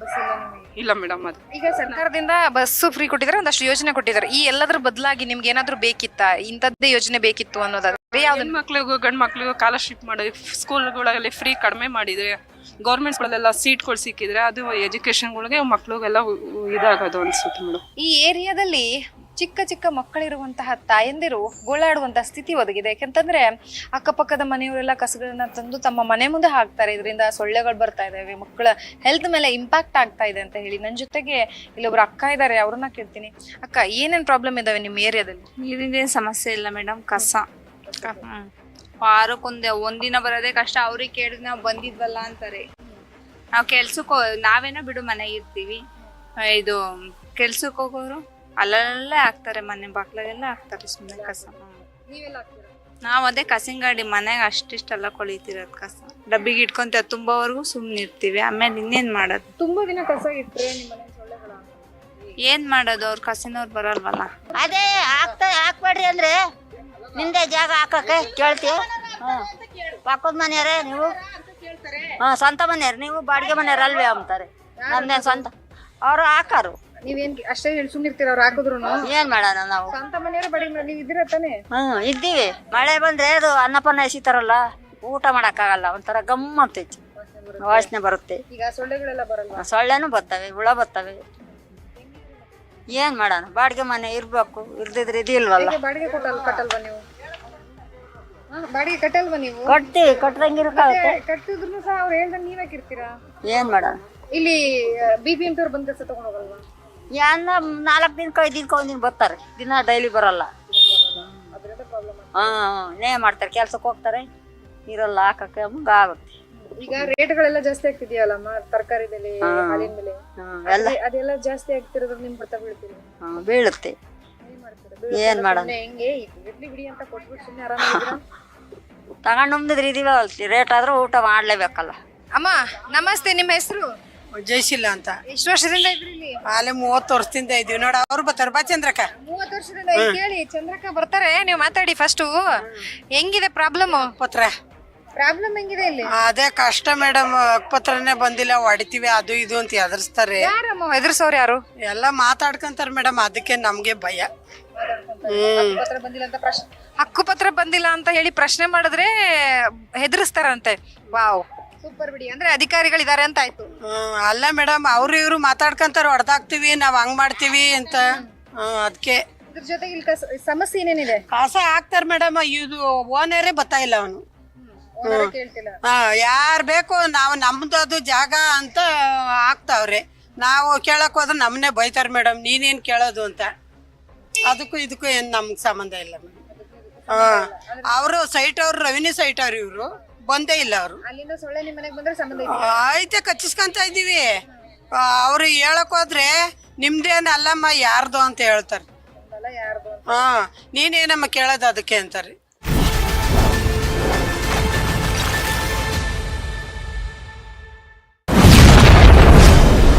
[SPEAKER 2] ಬಸ್ ಇಲ್ಲ ನಿಮಗೆ
[SPEAKER 6] ಇಲ್ಲ ಮೇಡಮ್ ಅದು.
[SPEAKER 2] ಈಗ ಸರ್ಕಾರದಿಂದ ಬಸ್ಸು ಫ್ರೀ ಕೊಟ್ಟಿದ್ದಾರೆ ಒಂದಷ್ಟು ಯೋಜನೆ ಕೊಟ್ಟಿದ್ದಾರೆ ಈ ಎಲ್ಲದ್ರ ಬದಲಾಗಿ ನಿಮ್ಗೆ ಏನಾದ್ರೂ ಬೇಕಿತ್ತಾ? ಇಂಥದ್ದೇ ಯೋಜನೆ ಬೇಕಿತ್ತು ಅನ್ನೋದಾದ್ರೆ ಯಾವ್ದು?
[SPEAKER 6] ಮಕ್ಳಿಗೂ ಗಂಡು ಮಕ್ಳಿಗೂ ಸ್ಕಾಲರ್ಶಿಪ್ ಮಾಡಿ ಸ್ಕೂಲ್ಗಳಲ್ಲಿ ಫ್ರೀ ಕಡಿಮೆ ಮಾಡಿದ್ರೆ ಗೌರ್ಮೆಂಟ್ಸ್ಗಳೆಲ್ಲ ಸೀಟ್ಗಳು ಸಿಕ್ಕಿದ್ರೆ ಅದು ಎಜುಕೇಷನ್ಗಳಿಗೆ ಮಕ್ಳಿಗೆಲ್ಲ ಇದಾಗೋದು ಅನ್ಸುತ್ತೆ ಮೇಡಮ್.
[SPEAKER 2] ಈ ಏರಿಯಾದಲ್ಲಿ ಚಿಕ್ಕ ಚಿಕ್ಕ ಮಕ್ಕಳಿರುವಂತಹ ತಾಯಂದಿರು ಗೋಳಾಡುವಂತಹ ಸ್ಥಿತಿ ಒದಗಿದೆ. ಯಾಕೆಂತಂದ್ರೆ ಅಕ್ಕಪಕ್ಕದ ಮನೆಯವರೆಲ್ಲ ಕಸಗಳನ್ನ ತಂದು ತಮ್ಮ ಮನೆ ಮುಂದೆ ಹಾಕ್ತಾರೆ. ಇದರಿಂದ ಸೊಳ್ಳೆಗಳು ಬರ್ತಾ ಇದಾವೆ ಮಕ್ಕಳ ಹೆಲ್ತ್ ಮೇಲೆ ಇಂಪ್ಯಾಕ್ಟ್ ಆಗ್ತಾ ಇದೆ ಅಂತ ಹೇಳಿ. ನನ್ನ ಜೊತೆಗೆ ಇಲ್ಲೊಬ್ರು ಅಕ್ಕ ಇದ್ದಾರೆ ಅವ್ರನ್ನ ಕೇಳ್ತೀನಿ. ಅಕ್ಕ ಏನೇನು ಪ್ರಾಬ್ಲಮ್ ಇದಾವೆ ನಿಮ್ಮ ಏರಿಯಾದಲ್ಲಿ?
[SPEAKER 7] ನೀರಿನ ಸಮಸ್ಯೆ ಇಲ್ಲ ಮೇಡಮ್ ಕಸ. ವಾರಕ್ಕೊಂದೆ ಒಂದಿನ ಬರೋದೇ ಕಷ್ಟ. ಅವ್ರಿಗೆ ಕೇಳಿದ್ರೆ ನಾವು ಬಂದಿದ್ವಲ್ಲ ಅಂತಾರೆ. ನಾವು ಕೆಲ್ಸಕ್ಕೆ ನಾವೇನೋ ಬಿಡು ಮನೆ ಇರ್ತೀವಿ. ಇದು ಕೆಲ್ಸಕ್ಕೆ ಹೋಗೋರು? ಅಲ್ಲಲ್ಲೇ ಹಾಕ್ತಾರೆ ಮನೆ ಬಾಗ್ಲಾಗೆಲ್ಲ ಹಾಕ್ತಾರೆ ಸುಮ್ಮನೆ ಕಸ. ನಾವು ಅದೇ ಕಸಿನ ಗಾಡಿ ಮನೆಗೆ ಅಷ್ಟಿಷ್ಟೆಲ್ಲ ಕೊಳಿತಿರೋದು ಕಸ. ಡಬ್ಬಿಗೆ ಇಟ್ಕೊಂತ ತುಂಬವರೆಗೂ ಸುಮ್ಮನೆ ಇರ್ತೀವಿ. ಆಮೇಲೆ ಇನ್ನೇನ್ ಮಾಡೋದು?
[SPEAKER 2] ತುಂಬಾ ದಿನ ಕಸ ಇಟ್ರೆ ನಿಮ್ಮ ಮನೆ ಸೊಳ್ಳೆಗಳ
[SPEAKER 7] ಏನ್ ಮಾಡೋದು? ಅವ್ರ ಕಸಿನವ್ರು ಬರಲ್ವಲ್ಲ.
[SPEAKER 8] ಅದೇ ಹಾಕ್ತಾ ಹಾಕ್ಬೇಡ್ರಿ ಅಂದ್ರೆ ನಿಂದೆ ಜಾಗ ಹಾಕಕ್ಕೆ ಕೇಳ್ತೀವಿ. ಪಕ್ಕದ ಮನೆಯವರೇ ನೀವು? ಹಾ ಸ್ವಂತ ಮನೆಯವ್ರು. ನೀವು ಬಾಡಿಗೆ ಮನೆಯವ್ರು ಅಲ್ವೇ ಅಂತಾರೆ ನಮ್ದೇನ್ ಸ್ವಂತ? ಅವ್ರು ಹಾಕಾರು.
[SPEAKER 2] ನೀವೇನ್ ಅಷ್ಟೇ ಹೇಳಿ ಸುಮ್ನಿರ್ತೀರ ಅವ್ರು ಹಾಕಿದ್ರು
[SPEAKER 8] ಏನ್ ಮಾಡೋಣ ನಾವು?
[SPEAKER 2] ಸ್ವಂತ ಮನೆಯವರ ಬಡಿ ನೀವು ಇದ್ದೀರ ತಾನೆ?
[SPEAKER 8] ಹ್ಮ್ ಇದ್ದೀವಿ. ಮಳೆ ಬಂದ್ರೆ ಅದು ಅನ್ನಪನ್ನ ಎಸಿತಾರಲ್ಲ ಊಟ ಮಾಡಕ್ಕಾಗಲ್ಲ ಒಂಥರ ಗಮ್ ಅಂತೈತಿ ವಾಸನೆ ಬರುತ್ತೆ.
[SPEAKER 2] ಈಗ ಸೊಳ್ಳೆಗಳೆಲ್ಲ ಬರಲ್ವಾ?
[SPEAKER 8] ಸೊಳ್ಳೆನೂ ಬರ್ತವೆ ಹುಳ ಬರ್ತವೆ. ಏನ್ ಮಾಡೋಣ? ಬಾಡಿಗೆ ಮನೆ ಇರ್ಬೇಕು ಇರ್ದಿದ್ರೆ ಇದಿಲ್ವಲ್ಲ
[SPEAKER 2] ಹೇಗೆ ಬಾಡಿಗೆ ಕೊಟ್ಟಲ್ ಕಟ್ಟಲ್ವಾ ನೀವು? ಹಾ, ಬಾಡಿಗೆ ಕಟ್ಟಲ್ವಾ ನೀವು?
[SPEAKER 8] ಕಟ್ತೀವಿ ಕಟ್ಟದಂಗಿರಕ್ಕಾಗುತ್ತೆ
[SPEAKER 2] ಕಟ್ಟಿದ್ರು ಸಹ ಅವ್ರು ಹೇಳ್ದಂಗೆ ನೀವೇ ಕಿರ್ತೀರಾ?
[SPEAKER 8] ಏನ್ ಮಾಡೋಣ?
[SPEAKER 2] ಇಲ್ಲಿ ಬಿ ಪಿ ಎಂ ಅವ್ರು ಬಂದ್ ಕೆಲಸ ತಗೊಂಡ್
[SPEAKER 8] ಯಾನ ನಾಲ್ಕು ದಿನಕ್ಕೆ ಐದು ದಿನಕ್ಕೆ ಒಂದಿನ ಬರ್ತಾರೆ ದಿನ ಡೈಲಿ ಬರಲ್ಲ ಹಾಂ ನೇ ಮಾಡ್ತಾರೆ ಕೆಲ್ಸಕ್ಕೆ ಹೋಗ್ತಾರೆ ಇರಲ್ಲ ಹಾಕಕ್ಕೆ ಮುಂಗ ಆಗುತ್ತೆ
[SPEAKER 2] ಈಗ ರೇಟ್ಗಳೆಲ್ಲ ಜಾಸ್ತಿ ಆಗ್ತಿದೆಯಲ್ಲಮ್ಮ ತರಕಾರಿ ಬೆಲೆ ಹಾಲಿನ ಬೆಲೆ
[SPEAKER 8] ಎಲ್ಲ
[SPEAKER 2] ಅದೇ- ಅದೆಲ್ಲ ಜಾಸ್ತಿ ಆಗ್ತಿರೋದ್ರ ನಿಮ್ ಬರ್ತಾ ಬೀಳ್ತೀರಿ
[SPEAKER 8] ಹಾಂ ಬೀಳುತ್ತೆ
[SPEAKER 2] ಏನ್?
[SPEAKER 8] ಏನ್? ಮಾಡೋಣ?
[SPEAKER 2] ಹೆಂಗೆ ಇಡ್ಲಿ ಬಿಡಿ ಅಂತ ಕೊಟ್ಬಿಟ್ಟು ಸುಮ್ಮನೆ ಆರಾಮ
[SPEAKER 8] ತಗೊಂಡು ನುಮ್ದಿದ್ರೆ ಇದೀವ ರೇಟ್ ಆದ್ರೂ ಊಟ ಮಾಡ್ಲೇಬೇಕಲ್ಲ
[SPEAKER 2] ಅಮ್ಮ ನಮಸ್ತೆ ನಿಮ್ಮ ಹೆಸರು
[SPEAKER 9] ಜಯಶೀಲ ಅಂತ.
[SPEAKER 2] ಎಷ್ಟು ವರ್ಷದಿಂದ ಇದ್ರಿ ಇಲ್ಲಿ?
[SPEAKER 9] ಅಲ್ಲೇ ಮೂವತ್ತು ವರ್ಷದಿಂದ ಇದೀವಿ ನೋಡ ಅವ್ರು ಬರ್ತಾರೆ. ಬಾ ಚಂದ್ರಕ
[SPEAKER 2] ಮೂವತ್ತು ವರ್ಷದಿಂದ ಇಲ್ಲಿ ಕೇಳಿ ಚಂದ್ರಕ ಬರ್ತಾರೆ. ನೀವು ಮಾತಾಡಿ ಫಸ್ಟು ಹೆಂಗಿದೆ ಪ್ರಾಬ್ಲಮ್
[SPEAKER 9] ಪತ್ರ
[SPEAKER 2] ಪ್ರಾಬ್ಲಮ್ ಹೆಂಗಿದೆ ಇಲ್ಲಿ?
[SPEAKER 9] ಅದೇ ಕಷ್ಟ ಮೇಡಮ್ ಪತ್ರನೇ ಬಂದಿಲ್ಲ. ಹೊಡಿತೀವಿ ಅದು ಇದು ಅಂತ ಎದುರಿಸ್ತಾರೆ
[SPEAKER 2] ಯಾರಮ್ಮ ಎದುರಿಸೋರು ಯಾರು?
[SPEAKER 9] ಎಲ್ಲ ಮಾತಾಡ್ಕಂತಾರ ಮೇಡಮ್ ಅದಕ್ಕೆ ನಮ್ಗೆ ಭಯ. ಹ್ಮ್.
[SPEAKER 2] ಪತ್ರ ಬಂದಿಲ್ಲ ಅಂತ ಪ್ರಶ್ನೆ ಹಕ್ಕುಪತ್ರ ಬಂದಿಲ್ಲ ಅಂತ ಹೇಳಿ ಪ್ರಶ್ನೆ ಮಾಡಿದ್ರೆ ಹೆದರಿಸ್ತಾರಂತೆ. ವಾವ್ ಸೂಪರ್ ಬಿಡಿ. ಅಂದ್ರೆ ಅಧಿಕಾರಿಗಳಿದ್ದಾರೆ ಅಂತ ಆಯ್ತು.
[SPEAKER 9] ಹ್ಮ್, ಅಲ್ಲ ಮೇಡಮ್ ಅವ್ರು ಇವ್ರು ಮಾತಾಡ್ಕೊಂತಾರ ಹೊಡೆದಾಕ್ತಿವಿ ನಾವ್ ಹಂಗ್ ಮಾಡ್ತೀವಿ ಅಂತ. ಅದಕ್ಕೆ
[SPEAKER 2] ಇದ್ರ ಜೊತೆಗೆ ಇಲ್ಲಿ ಕಸ- ಸಮಸ್ಯೆ ಏನೇನಿದೆ?
[SPEAKER 9] ಕಸ ಹಾಕ್ತಾರ ಮೇಡಮ್ ಇದು ಓನರೇ ಇಲ್ಲ ಅವನು.
[SPEAKER 2] ಕೇಳ್ತಿಲ್ಲ.
[SPEAKER 9] ಯಾರ್ ಬೇಕು ನಾವು ನಮ್ದು ಅದು ಜಾಗ ಅಂತ ಹಾಕ್ತಾವ್ರೆ. ನಾವು ಕೇಳಕ್ ಹೋದ್ರೆ ನಮ್ಮನ್ನೇ ಬೈತಾರ ಮೇಡಮ್ ನೀನೇನ್ ಕೇಳೋದು ಅಂತ. ಅದಕ್ಕೂ ಇದಕ್ಕೂ ಏನ್ ನಮ್ಗ್ ಸಂಬಂಧ ಇಲ್ಲ ಮೇಡಮ್. ಹಾ ಅವರು ಸೈಟ್ ಅವ್ರು ರವಿನಿ ಸೈಟ್ ಅವ್ರು ಇವರು. ಬಂದೇ ಇಲ್ಲ ಅವರು.
[SPEAKER 2] ಅಲ್ಲಿಂದ ಸೊಳ್ಳೆ ನಿಮ್ಮ ಮನೆಗೆ ಬಂದ್ರೆ ಸಂಬಂಧ
[SPEAKER 9] ಆಯ್ತೆ ಕಚ್ಚಿಸ್ಕೊಂತ ಇದೀವಿ ಅವ್ರು ಹೇಳಕ್ ಹೋದ್ರೆ ನಿಮ್ದೇನು ಅಲ್ಲಮ್ಮ ಯಾರ್ದು ಅಂತ ಹೇಳ್ತಾರೆ. ಹಾ ನೀನೇನಮ್ಮ ಕೇಳೋದು ಅದಕ್ಕೆ ಅಂತಾರೆ.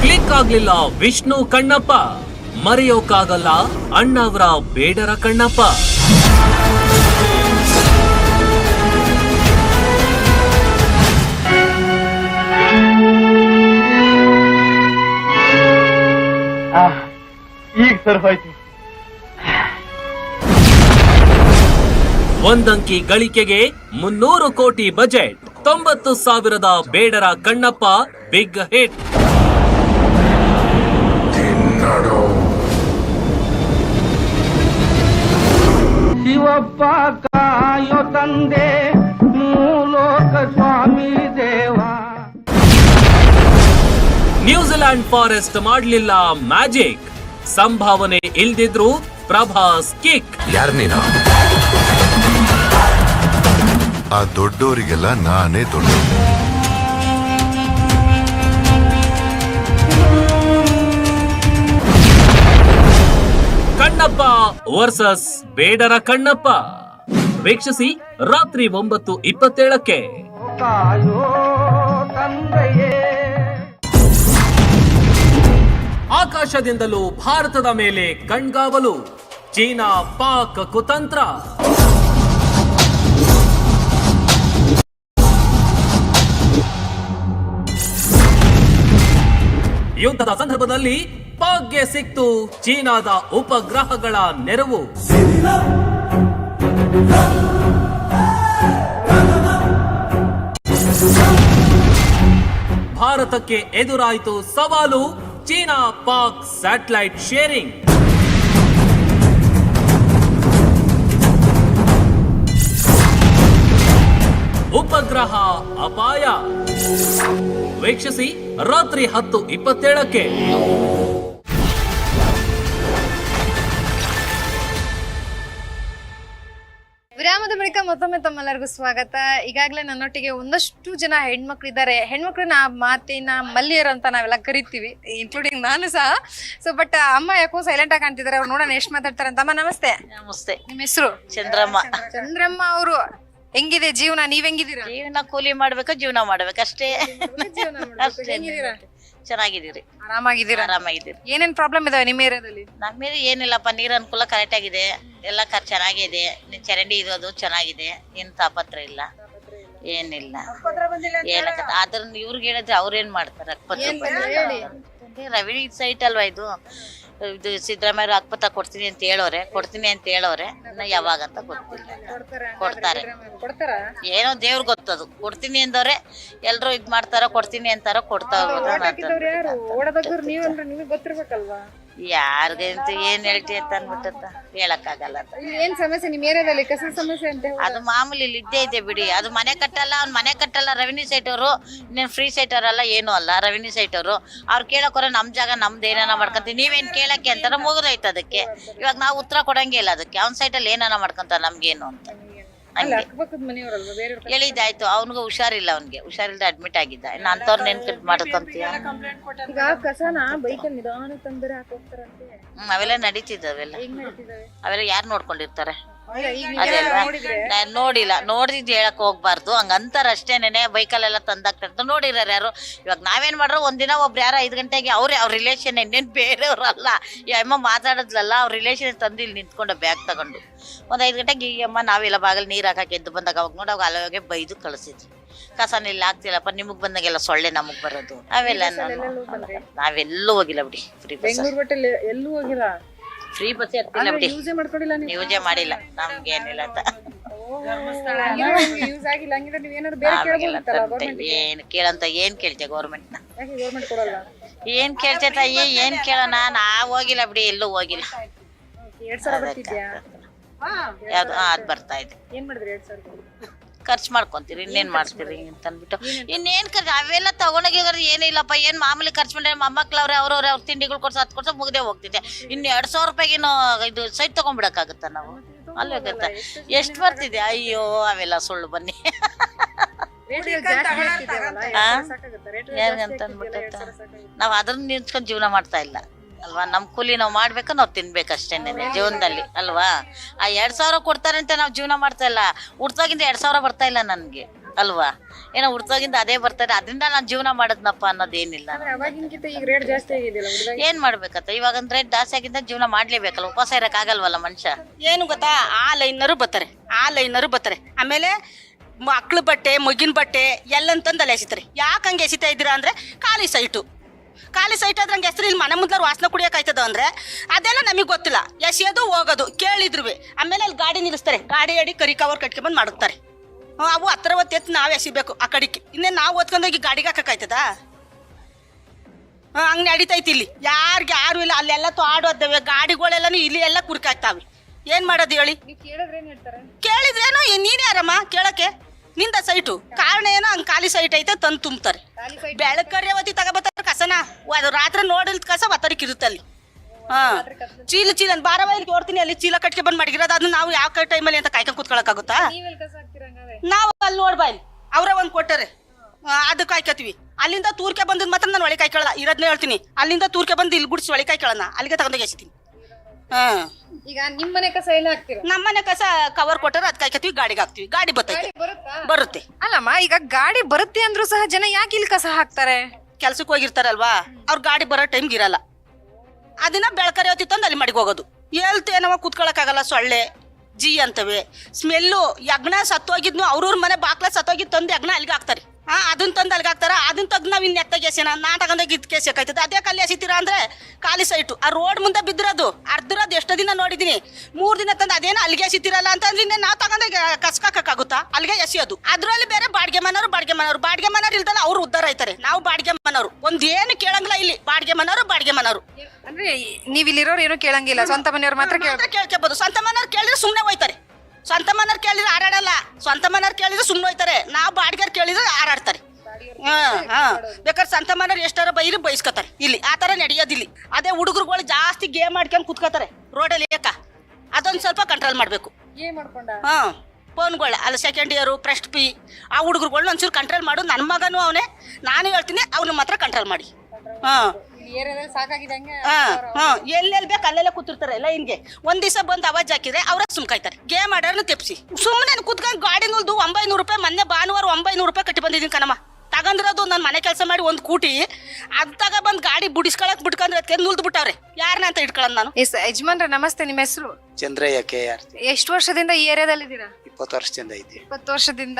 [SPEAKER 10] ಕ್ಲಿಕ್ ಆಗ್ಲಿಲ್ಲ ವಿಷ್ಣು ಕಣ್ಣಪ್ಪ ಮರೆಯೋಕ್ಕಾಗಲ್ಲ ಅಣ್ಣವರ ಬೇಡರ ಕಣ್ಣಪ್ಪ.
[SPEAKER 11] ಈಗ ಸರ್ ಹೋಯ್ತು
[SPEAKER 10] ಒಂದಂಕಿ ಗಳಿಕೆಗೆ ಮುನ್ನೂರು ಕೋಟಿ ಬಜೆಟ್ ತೊಂಬತ್ತು ಸಾವಿರದ ಬೇಡರ ಕಣ್ಣಪ್ಪ ಬಿಗ್ ಹಿಟ್.
[SPEAKER 11] ಶಿವಪ್ಪ ಕಾಯೋ ತಂದೆ ಮೂಲೋಕ ಸ್ವಾಮಿ
[SPEAKER 10] ನ್ಯೂಜಿಲೆಂಡ್ ಫಾರೆಸ್ಟ್ ಮಾಡಲಿಲ್ಲ ಮ್ಯಾಜಿಕ್. ಸಂಭಾವನೆ ಇಲ್ದಿದ್ರು ಪ್ರಭಾಸ್ ಕಿಕ್.
[SPEAKER 12] ಯಾರ್ ನೀನು? ಆ ದೊಡ್ಡೋರಿಗೆಲ್ಲ ನಾನೇ ದೊಡ್ಡ
[SPEAKER 10] ಕಣ್ಣಪ್ಪ ವರ್ಸಸ್ ಬೇಡರ ಕಣ್ಣಪ್ಪ. ವೀಕ್ಷಿಸಿ ರಾತ್ರಿ ಒಂಬತ್ತು ಇಪ್ಪತ್ತೇಳಕ್ಕೆ. ಆಕಾಶದಿಂದಲೂ ಭಾರತದ ಮೇಲೆ ಕಣ್ಗಾವಲು. ಚೀನಾ ಪಾಕ್ ಕುತಂತ್ರ. ಯುದ್ಧದ ಸಂದರ್ಭದಲ್ಲಿ ಪಾಕ್ಗೆ ಸಿಕ್ತು ಚೀನಾದ ಉಪಗ್ರಹಗಳ ನೆರವು. ಭಾರತಕ್ಕೆ ಎದುರಾಯಿತು ಸವಾಲು. China Pak satellite sharing. ಉಪಗ್ರಹ ಅಪಾಯ. ವೀಕ್ಷಿಸಿ ರಾತ್ರಿ ಹತ್ತು ಇಪ್ಪತ್ತೇಳಕ್ಕೆ.
[SPEAKER 2] ಬಳಿಕ ಮತ್ತೊಮ್ಮೆ ತಮ್ಮೆಲ್ಲರಿಗೂ ಸ್ವಾಗತ. ಈಗಾಗಲೇ ನನ್ನೊಟ್ಟಿಗೆ ಒಂದಷ್ಟು ಜನ ಹೆಣ್ಮಕ್ಳು ಇದ್ದಾರೆ. ಹೆಣ್ಮಕ್ಳನ್ನ ಮಾತಿನ ಮಲ್ಲಿಯರು ಅಂತ ನಾವೆಲ್ಲ ಕರಿತೀವಿ ಇನ್ಕ್ಲೂಡಿಂಗ್ ನಾನು ಸಹ. ಸೊ ಬಟ್ ಅಮ್ಮ ಯಾಕೋ ಸೈಲೆಂಟ್ ಆಗಿ ಕಾಣ್ತಿದ್ದಾರೆ. ಅವ್ರು ನೋಡೋಣ ಎಷ್ಟು ಮಾತಾಡ್ತಾರೆ ಅಂತ. ಅಮ್ಮ ನಮಸ್ತೆ.
[SPEAKER 13] ನಮಸ್ತೆ.
[SPEAKER 2] ನಿಮ್ಮ ಹೆಸರು?
[SPEAKER 13] ಚಂದ್ರಮ್ಮ.
[SPEAKER 2] ಚಂದ್ರಮ್ಮ ಅವರು ಹೆಂಗಿದೆ? ಜೀವನ ನೀವ್ ಹೆಂಗಿದ್ದೀರಾ?
[SPEAKER 13] ಜೀವನ ಕೂಲಿ ಮಾಡ್ಬೇಕು ಜೀವನ ಮಾಡ್ಬೇಕು ಅಷ್ಟೇ.
[SPEAKER 2] ಜೀವನ ಮಾಡ್ಬೇಕು.
[SPEAKER 13] ಅಷ್ಟೇ.
[SPEAKER 2] ಹೆಂಗಿದ್ದೀರಾ?
[SPEAKER 13] ಚೆನ್ನಾಗಿದ್ದೀರಿ.
[SPEAKER 2] ಆರಾಮಾಗಿದ್ದೀರಾ?
[SPEAKER 13] ಆರಾಮಾಗಿದ್ದೀರಿ.
[SPEAKER 2] ಏನೇನ್ ಪ್ರಾಬ್ಲಮ್ ಇದಾವೆ ನಿಮ್ಮ ಏರಿಯಾದಲ್ಲಿ?
[SPEAKER 13] ನಮ್ಮೇಲೆ ಏನಿಲ್ಲಪ್ಪ ನೀರ್ ಅನುಕೂಲ ಕರೆಕ್ಟ್ ಆಗಿದೆ. ಎಲ್ಲ ಖರ್ಚು ಚೆನ್ನಾಗಿದೆ. ಚರಂಡಿ ಇರೋದು ಚೆನ್ನಾಗಿದೆ. ಏನ್ ತಾಪತ್ರ ಇಲ್ಲ. ಏನಿಲ್ಲ. ಏನಕ್ಕ ಅದನ್ನ ಇವ್ರಿಗೆ ಹೇಳಿದ್ರೆ ಅವ್ರೇನ್ ಮಾಡ್ತಾರೆ? ರವಿ ಸೈಟ್ ಅಲ್ವಾ ಇದು? ಇದು ಸಿದ್ದರಾಮಯ್ಯ ಅಕ್ಪತ್ರ ಕೊಡ್ತೀನಿ ಅಂತ ಹೇಳೋರೆ ಕೊಡ್ತೀನಿ ಅಂತ ಹೇಳೋರೆ ಇನ್ನ ಯಾವಾಗ ಅಂತ ಗೊತ್ತಿಲ್ಲ. ಕೊಡ್ತಾರೆ. ಏನೋ ದೇವ್ರ್ ಗೊತ್ತದು ಕೊಡ್ತೀನಿ ಅಂದವ್ರೆ ಎಲ್ರು ಇದ್ ಮಾಡ್ತಾರ ಕೊಡ್ತೀನಿ ಅಂತಾರ ಕೊಡ್ತಾ
[SPEAKER 2] ನೀವು ಅಂದ್ರೆ ನಿಮಗೆ ಗೊತ್ತಿರ್ಬೇಕಲ್ವಾ
[SPEAKER 13] ಯಾರ್ಗೆ ಅಂತ ಏನ್ ಹೇಳ್ತಿ ಅಂತ ಅನ್ಬಿಟ್ಟಂತ ಹೇಳಕ್ಕಾಗಲ್ಲ
[SPEAKER 2] ಆಗಲ್ಲ ಏನ್ ಸಮಸ್ಯೆ? ನಿಮ್ ಏರಿಯಾದಲ್ಲಿ ಕಸದ ಸಮಸ್ಯೆ ಅಂತ
[SPEAKER 13] ಅದು ಮಾಮೂಲಿ ಇಲ್ಲಿ ಇದ್ದೇ ಇದೆ ಬಿಡಿ. ಅದು ಮನೆ ಕಟ್ಟಲ್ಲ ಅವ್ನ್ ಮನೆ ಕಟ್ಟಲ್ಲ ರೆವಿನ್ಯೂ ಸೈಟ್ ಅವರು ಇನ್ನೇನು ಫ್ರೀ ಸೈಟ್ ಅವರಲ್ಲ ಏನು ಅಲ್ಲ ರೆವಿನ್ಯೂ ಸೈಟ್ ಅವರು. ಅವ್ರು ಕೇಳಕ್ಕೋರೆ ನಮ್ ಜಾಗ ನಮ್ದು ಏನಾನ ಮಾಡ್ಕೊಂತೀವಿ. ನೀವೇನ್ ಕೇಳಕ್ಕೆ ಅಂತಾರ ಮುಗಿದೋಯ್ತು ಅದಕ್ಕೆ. ಇವಾಗ ನಾವು ಉತ್ತರ ಕೊಡಂಗಿಲ್ಲ ಅದಕ್ಕೆ. ಅವ್ನ ಸೈಟಲ್ಲಿ ಏನಾನ ಮಾಡ್ಕೊಂತಾರ ನಮ್ಗೇನು ಅಂತ. ಹಂಗೆ.
[SPEAKER 2] ಅವನಿಗೆ ಮನೆಯವರಲ್ವಾ? ಬೇರೆ
[SPEAKER 13] ಹೇಳಿದ್ದಾಯ್ತು ಅವ್ನಿಗೆ ಹುಷಾರಿಲ್ಲ ಅವನಿಗೆ. ಹುಷಾರಿಲ್ಲದೆ ಅಡ್ಮಿಟ್ ಆಗಿದ್ದ. ಇನ್ನು ಅಂಥವ್ರನ್ನ ಏನ್ ಕಟ್ ಮಾಡ್ಕೊಂತೀಯ?
[SPEAKER 2] ಈಗ ಕಸನ ಬೈಕಲ್ಲಿ ನಿಧಾನ ತಂದ್ರೆ ಹಾಕೋಗ್ತಾರಂತೆ
[SPEAKER 13] ಹ್ಮ್ ಅವೆಲ್ಲ ನಡೀತಿದ್ದಾವೆಲ್ಲ ಅವೆಲ್ಲ ಯಾರು ನೋಡ್ಕೊಂಡಿರ್ತಾರೆ?
[SPEAKER 2] ಈಗ
[SPEAKER 13] ಅದೇ ಅಲ್ವಾ? ನಾನ್ ನೋಡಿಲ್ಲ. ನೋಡಿದ್ ಹೇಳಕ್ ಹೋಗ್ಬಾರ್ದು. ಹಂಗಂತಾರ ಅಷ್ಟೇನೆ ಬೈಕಲ್ಲೆಲ್ಲ ತಂದಾಕ್ತಾರೆ ನೋಡಿರಾರ ಯಾರು? ಇವಾಗ ನಾವೇನ್ ಮಾಡ್ರು? ಒಂದಿನ ಒಬ್ರು ಯಾರ ಐದ್ ಗಂಟೆಗೆ ಅವ್ರೆ ಅವ್ರ ರಿಲೇಷನ್ ಇನ್ನೇನ್ ಬೇರೆಯವ್ರಲ್ಲ ಈ ಅಮ್ಮ ಮಾತಾಡದ್ಲಲ್ಲ ಅವ್ರ ರಿಲೇಷನ್ ತಂದು ಇಲ್ಲಿ ನಿಂತ್ಕೊಂಡು ಬ್ಯಾಗ್ ತಗೊಂಡು. ಒಂದ್ ಐದ್ ಗಂಟೆಗೆ ಈ ಅಮ್ಮ ನಾವೆಲ್ಲ ಬಾಗಲ್ ನೀರ್ ಹಾಕಕ್ಕೆ ಎದ್ದು ಬಂದಾಗ. ಅವಾಗ ನೋಡಿ ಅವಾಗ ಅಲ್ಲೋಗೆ ಬೈದು ಕಳಿಸಿದ್ವಿ ಕಸನ ಇಲ್ಲಿ ಹಾಕ್ತಿಲ್ಲಪ್ಪ ನಿಮಗ್ ಬಂದಾಗೆಲ್ಲ ಸೊಳ್ಳೆ ನಮಗ್ ಬರೋದು. ಅವೆಲ್ಲ ನಾವೆಲ್ಲೂ ಹೋಗಿಲ್ಲ ಬಿಡಿ ಫ್ರೀ ಬಸ್
[SPEAKER 2] ಬೆಂಗಳೂರು ಎಲ್ಲೂ ಹೋಗಿಲ್ಲ?
[SPEAKER 13] ಫ್ರೀ ಬಸ್ ಹತ್ತಿಲ್ಲ ಬಿಡಿ.
[SPEAKER 2] ಯೂಸೇ ಮಾಡ್ಕೊಂಡಿಲ್ಲ ನೀವು?
[SPEAKER 13] ಯೂಸೇ ಮಾಡಿಲ್ಲ. ನಮ್ಗೇನಿಲ್ಲ ಅಂತ.
[SPEAKER 2] ಯೂಸ್ ಆಗಿಲ್ಲ. ಹಂಗಿದ್ರೆ ನೀವು ಏನಾದ್ರು ಬೇರೆ
[SPEAKER 13] ನಮ್ಗೆಲ್ಲ
[SPEAKER 2] ಕೇಳ್ಬೋದಿತ್ತಲ್ಲ
[SPEAKER 13] ತಂದೆ.
[SPEAKER 2] ಗೌರ್ಮೆಂಟ್
[SPEAKER 13] ಏನ್ ಕೇಳಂತ ಏನ್ ಕೇಳ್ತೆ ಗೌರ್ಮೆಂಟ್
[SPEAKER 2] ಯಾಕೆ ಗೌರ್ಮೆಂಟ್ ಕೊಡಲ್ಲ?
[SPEAKER 13] ಏನ್ ಕೇಳ್ತೆ ತಾಯಿ ಏನ್ ಕೇಳೋಣ? ನಾ ಹೋಗಿಲ್ಲ ಬಿಡಿ ಎಲ್ಲೂ ಹೋಗಿಲ್ಲ.
[SPEAKER 2] ಎರಡ್ ಸಾವಿರ ಬರ್ತಿದ್ಯಾ?
[SPEAKER 13] ಯಾವ್ದು ಅದ್ ಬರ್ತಾ ಇದೆ.
[SPEAKER 2] ಏನ್ ಮಾಡಿದ್ರಿ ಎರಡ್ ಸಾವಿರ
[SPEAKER 13] ಖರ್ಚು ಮಾಡ್ಕೊಂತೀರಿ ಇನ್ನೇನ್ ಮಾಡ್ತೀರಿ ಅಂತ ಅಂದ್ಬಿಟ್ಟು ಇನ್ನೇನ್ ಖರ್ಚು ಅವೆಲ್ಲ ತಗೊಂಡೋಗಿ ಏನಿಲ್ಲಪ್ಪ ಏನ್ ಮಾಮೂಲಿ ಖರ್ಚು ಮಾಡಿದ್ರೆ ಮೊಮ್ಮಕ್ಳವ್ರೆ ಅವ್ರವ್ರೆ ಅವ್ರ ತಿಂಡಿಗಳು ಕೊಡ್ಸ ಹತ್ತು ಕೊಡ್ಸೋ ಮುಗ್ದೆ ಹೋಗ್ತಿದೆ. ಇನ್ನು ಎರಡ್ ಸಾವಿರ ರೂಪಾಯಿಗೇನು ಇದು ಸೈಟ್ ತಗೊಂಡ್ಬಿಡಕ್ಕಾಗತ್ತ ನಾವು? ಅಲ್ಲೇ ಗೊತ್ತಾ? ಎಷ್ಟು ಬರ್ತಿದೆ? ಅಯ್ಯೋ ಅವೆಲ್ಲ ಸುಳ್ಳು ಬನ್ನಿ. ಯಾರಿಗಂತ ಅಂದ್ಬಿಟ್ಟು ನಾವ್ ಅದ್ರನ್ನ ನಿಂತ್ಕೊಂಡು ಜೀವನ ಮಾಡ್ತಾ ಇಲ್ಲ. ಅಲ್ವಾ? ನಮ್ ಕೂಲಿ ನಾವು ಮಾಡ್ಬೇಕು ನಾವು ತಿನ್ಬೇಕಷ್ಟೇನೆ ಜೀವನದಲ್ಲಿ ಅಲ್ವಾ? ಆ ಎರಡ್ ಸಾವಿರ ಕೊಡ್ತಾರಂತ ಅಂತ ನಾವು ಜೀವನ ಮಾಡ್ತಾ ಇಲ್ಲ. ಹುಡ್ತಾಗಿಂದ ಎರಡ್ ಸಾವಿರ ಬರ್ತಾ ಇಲ್ಲ ನನ್ಗೆ ಅಲ್ವಾ? ಏನೋ ಹುಡ್ತಾಗಿಂದ ಅದೇ ಬರ್ತಾ ಇದೆ. ಅದರಿಂದ ನಾನು ಜೀವನ ಮಾಡೋದ್ನಪ್ಪ ಅನ್ನೋದೇನಿಲ್ಲ.
[SPEAKER 2] ರೇಟ್
[SPEAKER 13] ಏನ್ ಮಾಡ್ಬೇಕತ್ತ? ಇವಾಗ ಅಂದ್ರೆ ಜಾಸ್ತಿ ಆಗಿಂದ ಜೀವನ ಮಾಡ್ಲೇಬೇಕಲ್ಲ? ಉಪವಾಸ ಇರಕ್ ಆಗಲ್ವಲ್ಲ ಮನುಷ್ಯ?
[SPEAKER 4] ಏನು ಗೊತ್ತಾ? ಆ ಲೈನರು ಬರ್ತಾರೆ. ಆ ಲೈನರು ಬರ್ತಾರೆ. ಆಮೇಲೆ ಮಕ್ಳು ಬಟ್ಟೆ ಮಗಿನ ಬಟ್ಟೆ ಎಲ್ಲಂತಂದು ಅಲ್ಲಿ ಎಸಿತಾರೆ ಯಾಕೆ ಹಂಗೆ ಎಸಿತಾ ಇದ್ದೀರಾ ಅಂದ್ರೆ ಖಾಲಿ ಸೈಟು. ಖಾಲಿ ಸೈಟ್ ಆದ್ರೆ ಹಂಗೆ ಹೆಸರು ಇಲ್ಲಿ ಮನೆ ಮುಂದೆ ವಾಸನೆ ಕುಡಿಯೋಕಾಯ್ತದ ಅಂದ್ರೆ ಅದೆಲ್ಲ ನಮಗೆ ಗೊತ್ತಿಲ್ಲ. ಎಸೆಯೋದು ಹೋಗೋದು ಕೇಳಿದ್ರು ಆಮೇಲೆ ಅಲ್ಲಿ ಗಾಡಿ ನಿಲ್ಲಿಸ್ತಾರೆ. ಗಾಡಿ ಅಡಿ ಕರಿ ಕವರ್ ಕಟ್ಕೊಂಡ್ಬಂದು ಮಾಡುತ್ತಾರೆ. ಅವು ಹತ್ರ ಹೊತ್ತು ಎತ್ತು ನಾವು ಎಸಿಬೇಕು ಆ ಕಡಿಕೆ ಇನ್ನೇ ನಾವು ಓದ್ಕೊಂಡೋಗಿ ಗಾಡಿಗೆ ಹಾಕಕ್ಕಾಯ್ತದ ಹಂಗೆ ನಡೀತೈತಿ ಇಲ್ಲಿ. ಯಾರಿಗೆ ಯಾರು ಇಲ್ಲ. ಅಲ್ಲೆಲ್ಲ ತೋಡೋದವೆ ಗಾಡಿಗಳೆಲ್ಲನೂ ಇಲ್ಲಿ ಎಲ್ಲ ಕುರ್ಕಾಗ್ತಾವೆ ಏನ್ ಮಾಡೋದು ಹೇಳಿ? ಕೇಳಿದ್ರೇನು ನೀನೇ ನೀನ್ ಯಾರಮ್ಮ? ಕೇಳಕ್ಕೆ. ನಿಂದ ಸೈಟು. ಕಾರಣ ಏನೋ ಹಂಗ್ ಖಾಲಿ ಸೈಟ್ ಐತೆ ತಂದು ತುಂಬ್ತಾರೆ. ಬೆಳಕರಿಯವತಿ ತಗೋಬತ್ತಾರೆ ಕಸನ. ಅದು ರಾತ್ರಿ ನೋಡಿಲ್ ಕಸ ಬತ್ತರಿ ಇರುತ್ತೆ ಅಲ್ಲಿ ಹಾ ಚೀಲ ಚೀಲ ಅಂತ ಬಾರವ ಇಲ್ಲಿ ತೋರ್ತೀನಿ ಅಲ್ಲಿ ಚೀಲ ಕಟ್ಕೆ ಬಂದ್ ಮಾಡಿರೋದು ಅದನ್ನ ನಾವು ಯಾವ ಟೈಮಲ್ಲಿ ಅಂತ ಕಾಯ್ಕೊಂಡು
[SPEAKER 2] ಹಂಗಾದ್ರೆ?
[SPEAKER 4] ನಾವು ಅಲ್ಲಿ ನೋಡ್ಬಾ ಇಲ್ಲಿ ಅವ್ರ ಒಂದ್ ಕೊಟ್ಟರೆ. ಅದಕ್ಕೆ ಕಾಯ್ಕತ್ವಿ ಅಲ್ಲಿಂದ ತೂರ್ಕೆ ಬಂದ್ ಮಾತ್ರ ನಾನು ಒಳೆ ಕಾಯ್ಕೊಳ್ಳಲ್ಲ ಇರೋದ್ನ ಹೇಳ್ತೀನಿ. ಅಲ್ಲಿಂದ ತೂರ್ಕೆ ಬಂದು ಇಲ್ಲಿ ಗುಡ್ಸಿ ಒಳೆ ಕಾಯ್ಕೊಳ್ಳೋಣ ಅಲ್ಲಿಗೆ ತಗೊಂಡೋಗಿ ಎಸಿತೀನಿ. ಹಾ.
[SPEAKER 2] ಈಗ ನಿಮ್ ಮನೆ ಕಸ ಎಲ್ಲ ನಮ್ಮ
[SPEAKER 4] ಮನೆ ಕಸ ಕವರ್ ಕೊಟ್ಟರೆ ಅದಕ್ಕೆ ಹಾಕತ್ತೀವಿ ಗಾಡಿಗೆ ಹಾಕ್ತಿವಿ. ಗಾಡಿ ಬರ್ತೈತೆ.
[SPEAKER 2] ಬರುತ್ತಾ?
[SPEAKER 4] ಬರುತ್ತೆ.
[SPEAKER 2] ಅಲ್ಲಮ್ಮ ಈಗ ಗಾಡಿ ಬರುತ್ತೆ ಅಂದ್ರೂ ಸಹ ಜನ ಯಾಕೆ ಇಲ್ಲಿ ಕಸ ಹಾಕ್ತಾರೆ?
[SPEAKER 4] ಕೆಲ್ಸಕ್ಕೆ ಹೋಗಿರ್ತಾರಲ್ವಾ? ಅವ್ರ ಗಾಡಿ ಬರೋ ಟೈಮ್ಗೆ ಇರಲ್ಲ. ಅದನ್ನ ಬೆಳಕರೆ ಹೊತ್ತಿ ತಂದು ಅಲ್ಲಿ ಮಡಿಗೆ ಹೋಗೋದು. ಹೇಳ್ತೇನವ ಕುತ್ಕೊಳಕ್ಕಾಗಲ್ಲ ಸೊಳ್ಳೆ ಜಿ ಅಂತವೆ. ಸ್ಮೆಲ್ಲು ಯಜ್ಞ ಸತ್ತೋಗಿದ್ನು ಅವ್ರವ್ರ ಮನೆ ಬಾಕ್ಲ ಸತ್ತೋಗಿದ್ ತಂದು ಯಜ್ಞ ಅಲ್ಲಿಗೆ ಹಾಕ್ತಾರೆ. ಹಾ ಅದನ್ನ ತಂದು ಅಲ್ಗಾಕ್ತಾರ ಅದನ್ನ ತೆಗ್ದು ನಾವು ಇನ್ ಎತ್ತ ಎಸೆನ ನಾ ತಗೊಂಡೋಗಿ ಇದ್ ಕೇಸ್ ಆಯ್ತದೆ ಅದೇ ಕಲ್ಲಿ ಎಸಿತೀರಾ ಅಂದ್ರೆ ಖಾಲಿ ಸೈಟು. ಆ ರೋಡ್ ಮುಂದೆ ಬಿದ್ದಿರೋದು ಅರ್ಧರದ್ದು ಎಷ್ಟು ದಿನ ನೋಡಿದೀನಿ. ಮೂರ್ ದಿನ ತಂದು ಅದೇನ ಅಲ್ಲಿಗೆ ಎಸಿತೀರಲ್ಲ ಅಂತ ಅಂದ್ರೆ ಇನ್ನೇ ನಾವು ತಗೊಂಡೋಗಿ ಕಸ್ಕಾಕಾಗುತ್ತಾ ಅಲ್ಲಿಗೆ ಎಸಿಯೋದು. ಅದ್ರಲ್ಲಿ ಬೇರೆ ಬಾಡಿಗೆ ಮನೋರು ಬಾಡಿಗೆ ಮನೆಯವರು ಬಾಡಿಗೆ ಮನೆಯವ್ರು ಇಲ್ದಲ್ಲ ಅವ್ರು ಉದ್ದಾರ ಆಯ್ತಾರೆ ನಾವು ಬಾಡಿಗೆ ಮನೆಯವರು ಒಂದೇನು ಕೇಳಂಗಿಲ್ಲ ಇಲ್ಲಿ. ಬಾಡಿಗೆ ಮನೋರು ಬಾಡಿಗೆ ಮನೋರು.
[SPEAKER 2] ಅಂದ್ರೆ ನೀವು ಇಲ್ಲಿರೋರು ಏನು ಕೇಳಂಗಿಲ್ಲ. ಸ್ವಂತ ಮನೆಯವ್ರು ಮಾತ್ರ
[SPEAKER 4] ಕೇಳ್ಬೋದು ಸ್ವಂತ ಮನೆಯವ್ರು ಕೇಳಿದ್ರೆ ಸುಮ್ಮನೆ ಹೋಯ್ತಾರೆ. ಸ್ವಂತ ಮನೆಯವ್ರು ಕೇಳಿದ್ರೆ ಆರಾಡಲ್ಲ ಸ್ವಂತ ಮನೆಯವ್ರು ಕೇಳಿದ್ರೆ ಸುಮ್ಮನೆ ಹೋಯ್ತಾರೆ ನಾವು ಬಾಡಿಗೆ ಕೇಳಿದ್ರೆ ಹಾ ಬೇಕಾದ್ರೆ ಸ್ವಂತ ಮನೆಯವ್ರು ಎಷ್ಟಾರ ಬೈರಿ ಬೈಸ್ಕೊತಾರೆ. ಇಲ್ಲಿ ಆ ಥರ ನಡೆಯೋದಿಲ್ಲಿ ಅದೇ ಹುಡುಗರುಗಳು ಜಾಸ್ತಿ ಗೇಮ್ ಮಾಡ್ಕೊಂಡು ಕುತ್ಕೋತಾರೆ ರೋಡಲ್ಲಿ ಏಕ. ಅದೊಂದು ಸ್ವಲ್ಪ ಕಂಟ್ರೋಲ್ ಮಾಡಬೇಕು. ಹಾ ಫೋನ್ಗಳು ಅಲ್ಲಿ ಸೆಕೆಂಡ್ ಇಯರು ಫ್ರೆಸ್ಟ್ ಪಿ ಆ ಹುಡುಗರುಗಳ್ನ ಒಂಚೂರು ಕಂಟ್ರೋಲ್ ಮಾಡು. ನನ್ನ ಮಗನೂ ಅವನೇ. ನಾನು ಹೇಳ್ತೀನಿ ಅವ್ನ ಮಾತ್ರ ಕಂಟ್ರೋಲ್ ಮಾಡಿ. ಹಾ.
[SPEAKER 2] ಏರಿಯಾದಲ್ಲಿ ಸಾಕಾಗಿದೆ ಹಂಗೆ
[SPEAKER 4] ಹಾ ಹಾ ಎಲ್ಲೆಲ್ಲಿ ಬೇಕು ಅಲ್ಲೆಲ್ಲ ಕೂತಿರ್ತಾರೆ ಲೈನ್ಗೆ ಒಂದ್ ದಿವಸ ಬಂದು ಅವಾಜ್ ಹಾಕಿದ್ರೆ ಅವ್ರ ಸುಮ್ಕಾಯ್ತಾರೆ ಗೇಮ್ ಆಡೋರ್ನ ತೆಪ್ಸಿ ಸುಮ್ಮನೆ ಕುತ್ಕೊಂಡು ಗಾಡಿ ನುಲ್ದು ಒಂಬೈನೂರು ರೂಪಾಯಿ ಮೊನ್ನೆ ಭಾನುವಾರ ಒಂಬೈನೂರು ರೂಪಾಯಿ ಕಟ್ಟಿ ಬಂದಿದ್ದೀನಿ ಕಣಮ್ಮ. ತಗೊಂಡಿರೋದು ನಾನು ಮನೆ ಕೆಲಸ ಮಾಡಿ ಒಂದು ಕೂಟಿ ಅದ್ ತಗ ಬಂದು ಗಾಡಿ ಬುಡಿಸ್ಕೊಳಕ್ ಬಿಟ್ಕೊಂಡ್ರೆ ಅದಕ್ಕೆ ನುಲ್ದು ಬಿಟ್ಟವ್ರೆ. ಯಾರನ್ನ ಅಂತ ಇಟ್ಕೊಳ್ಳೋದು ನಾನು?
[SPEAKER 2] ಎಸ್ ಯಜಮಾನ್ರ ನಮಸ್ತೆ ನಿಮ್ಮ ಹೆಸರು?
[SPEAKER 14] ಚಂದ್ರಯ್ಯ ಕೆ ಆರ್
[SPEAKER 2] ಎಷ್ಟು ವರ್ಷದಿಂದ ಈ ಏರಿಯಾದಲ್ಲಿ ಇದ್ದೀರಾ
[SPEAKER 14] ಇಪ್ಪತ್ತು ವರ್ಷದಿಂದ ಐತಿ
[SPEAKER 2] ಇಪ್ಪತ್ತು ವರ್ಷದಿಂದ.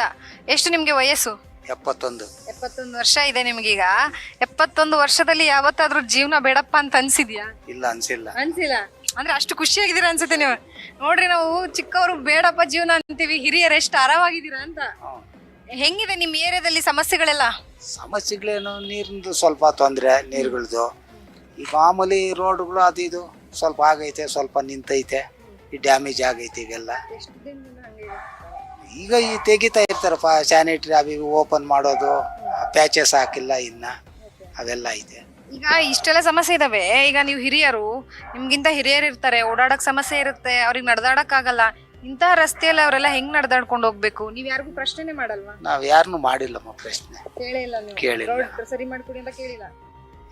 [SPEAKER 2] ಎಷ್ಟು ನಿಮ್ಗೆ ವಯಸ್ಸು?
[SPEAKER 14] ಎಪ್ಪತ್ತೊಂದು.
[SPEAKER 2] ಎಪ್ಪತ್ತೊಂದು ವರ್ಷ ಇದೆ ನಿಮ್ಗೀಗ. ಎಪ್ಪತ್ತೊಂದು ವರ್ಷದಲ್ಲಿ ಯಾವತ್ತಾದ್ರೂ ಜೀವನ ಬೇಡಪ್ಪ ಅಂತ ಅನ್ಸಿದ್ಯಾ?
[SPEAKER 14] ಇಲ್ಲ ಅನ್ಸಿಲ್ಲ.
[SPEAKER 2] ಅನ್ಸಿಲ್ಲ. ಅಂದ್ರೆ ಅಷ್ಟು ಖುಷಿಯಾಗಿದ್ದೀರಾ ಅನ್ಸುತ್ತೆ ನೀವು. ನೋಡ್ರಿ ನಾವು ಚಿಕ್ಕವರು ಬೇಡಪ್ಪ ಜೀವನ ಅಂತೀವಿ ಹಿರಿಯರು ಎಷ್ಟು ಆರಾಮಾಗಿದ್ದೀರಾ ಅಂತ. ಹೆಂಗಿದೆ ನಿಮ್ಮ ಏರಿಯಾದಲ್ಲಿ ಸಮಸ್ಯೆಗಳೆಲ್ಲ?
[SPEAKER 14] ಸಮಸ್ಯೆಗಳೇನು ನೀರಿಂದು ಸ್ವಲ್ಪ ತೊಂದರೆ ನೀರುಗಳದು. ಈ ಮಾಮೂಲಿ ರೋಡ್ಗಳು ಅದು ಇದು ಸ್ವಲ್ಪ ಆಗೈತೆ ಸ್ವಲ್ಪ ನಿಂತೈತೆ. ಈ ಡ್ಯಾಮೇಜ್ ಆಗೈತೆ ಈಗೆಲ್ಲ. ಈಗ ಈ ತೆಗಿತಾ ಇರ್ತಾರಪ್ಪ ಸ್ಯಾನಿಟ್ರಿ ಇವು ಓಪನ್ ಮಾಡೋದು ಪ್ಯಾಚಸ್ ಹಾಕಿಲ್ಲ ಇನ್ನ ಅವೆಲ್ಲ ಇದೆ.
[SPEAKER 2] ಈಗ ಇಷ್ಟೆಲ್ಲ ಸಮಸ್ಯೆ ಇದಾವೆ. ಈಗ ನೀವು ಹಿರಿಯರು ನಿಮ್ಗಿಂತ ಹಿರಿಯರು ಇರ್ತಾರೆ ಓಡಾಡಕ್ ಸಮಸ್ಯೆ ಇರುತ್ತೆ ಅವ್ರಿಗೆ ನಡ್ದಾಡಕ್ ಆಗಲ್ಲ. ಇಂತಹ ರಸ್ತೆಯಲ್ಲಿ ಅವರೆಲ್ಲ ಹೆಂಗ್ ನಡೆದಾಡ್ಕೊಂಡು ಹೋಗ್ಬೇಕು? ನೀವ್ ಯಾರಿಗೂ ಪ್ರಶ್ನೆನೇ ಮಾಡಲ್ವಾ?
[SPEAKER 14] ನಾವು ಯಾರನ್ನೂ ಮಾಡಿಲ್ಲಮ್ಮ ಪ್ರಶ್ನೆ.
[SPEAKER 2] ಕೇಳಿಲ್ಲ ನೀವು.
[SPEAKER 14] ಕೇಳಿಲ್ಲ.
[SPEAKER 2] ರೋಡ್ ಸರಿ ಮಾಡ್ಕೊಡಿ ಅಂತ ಕೇಳಿಲ್ಲ.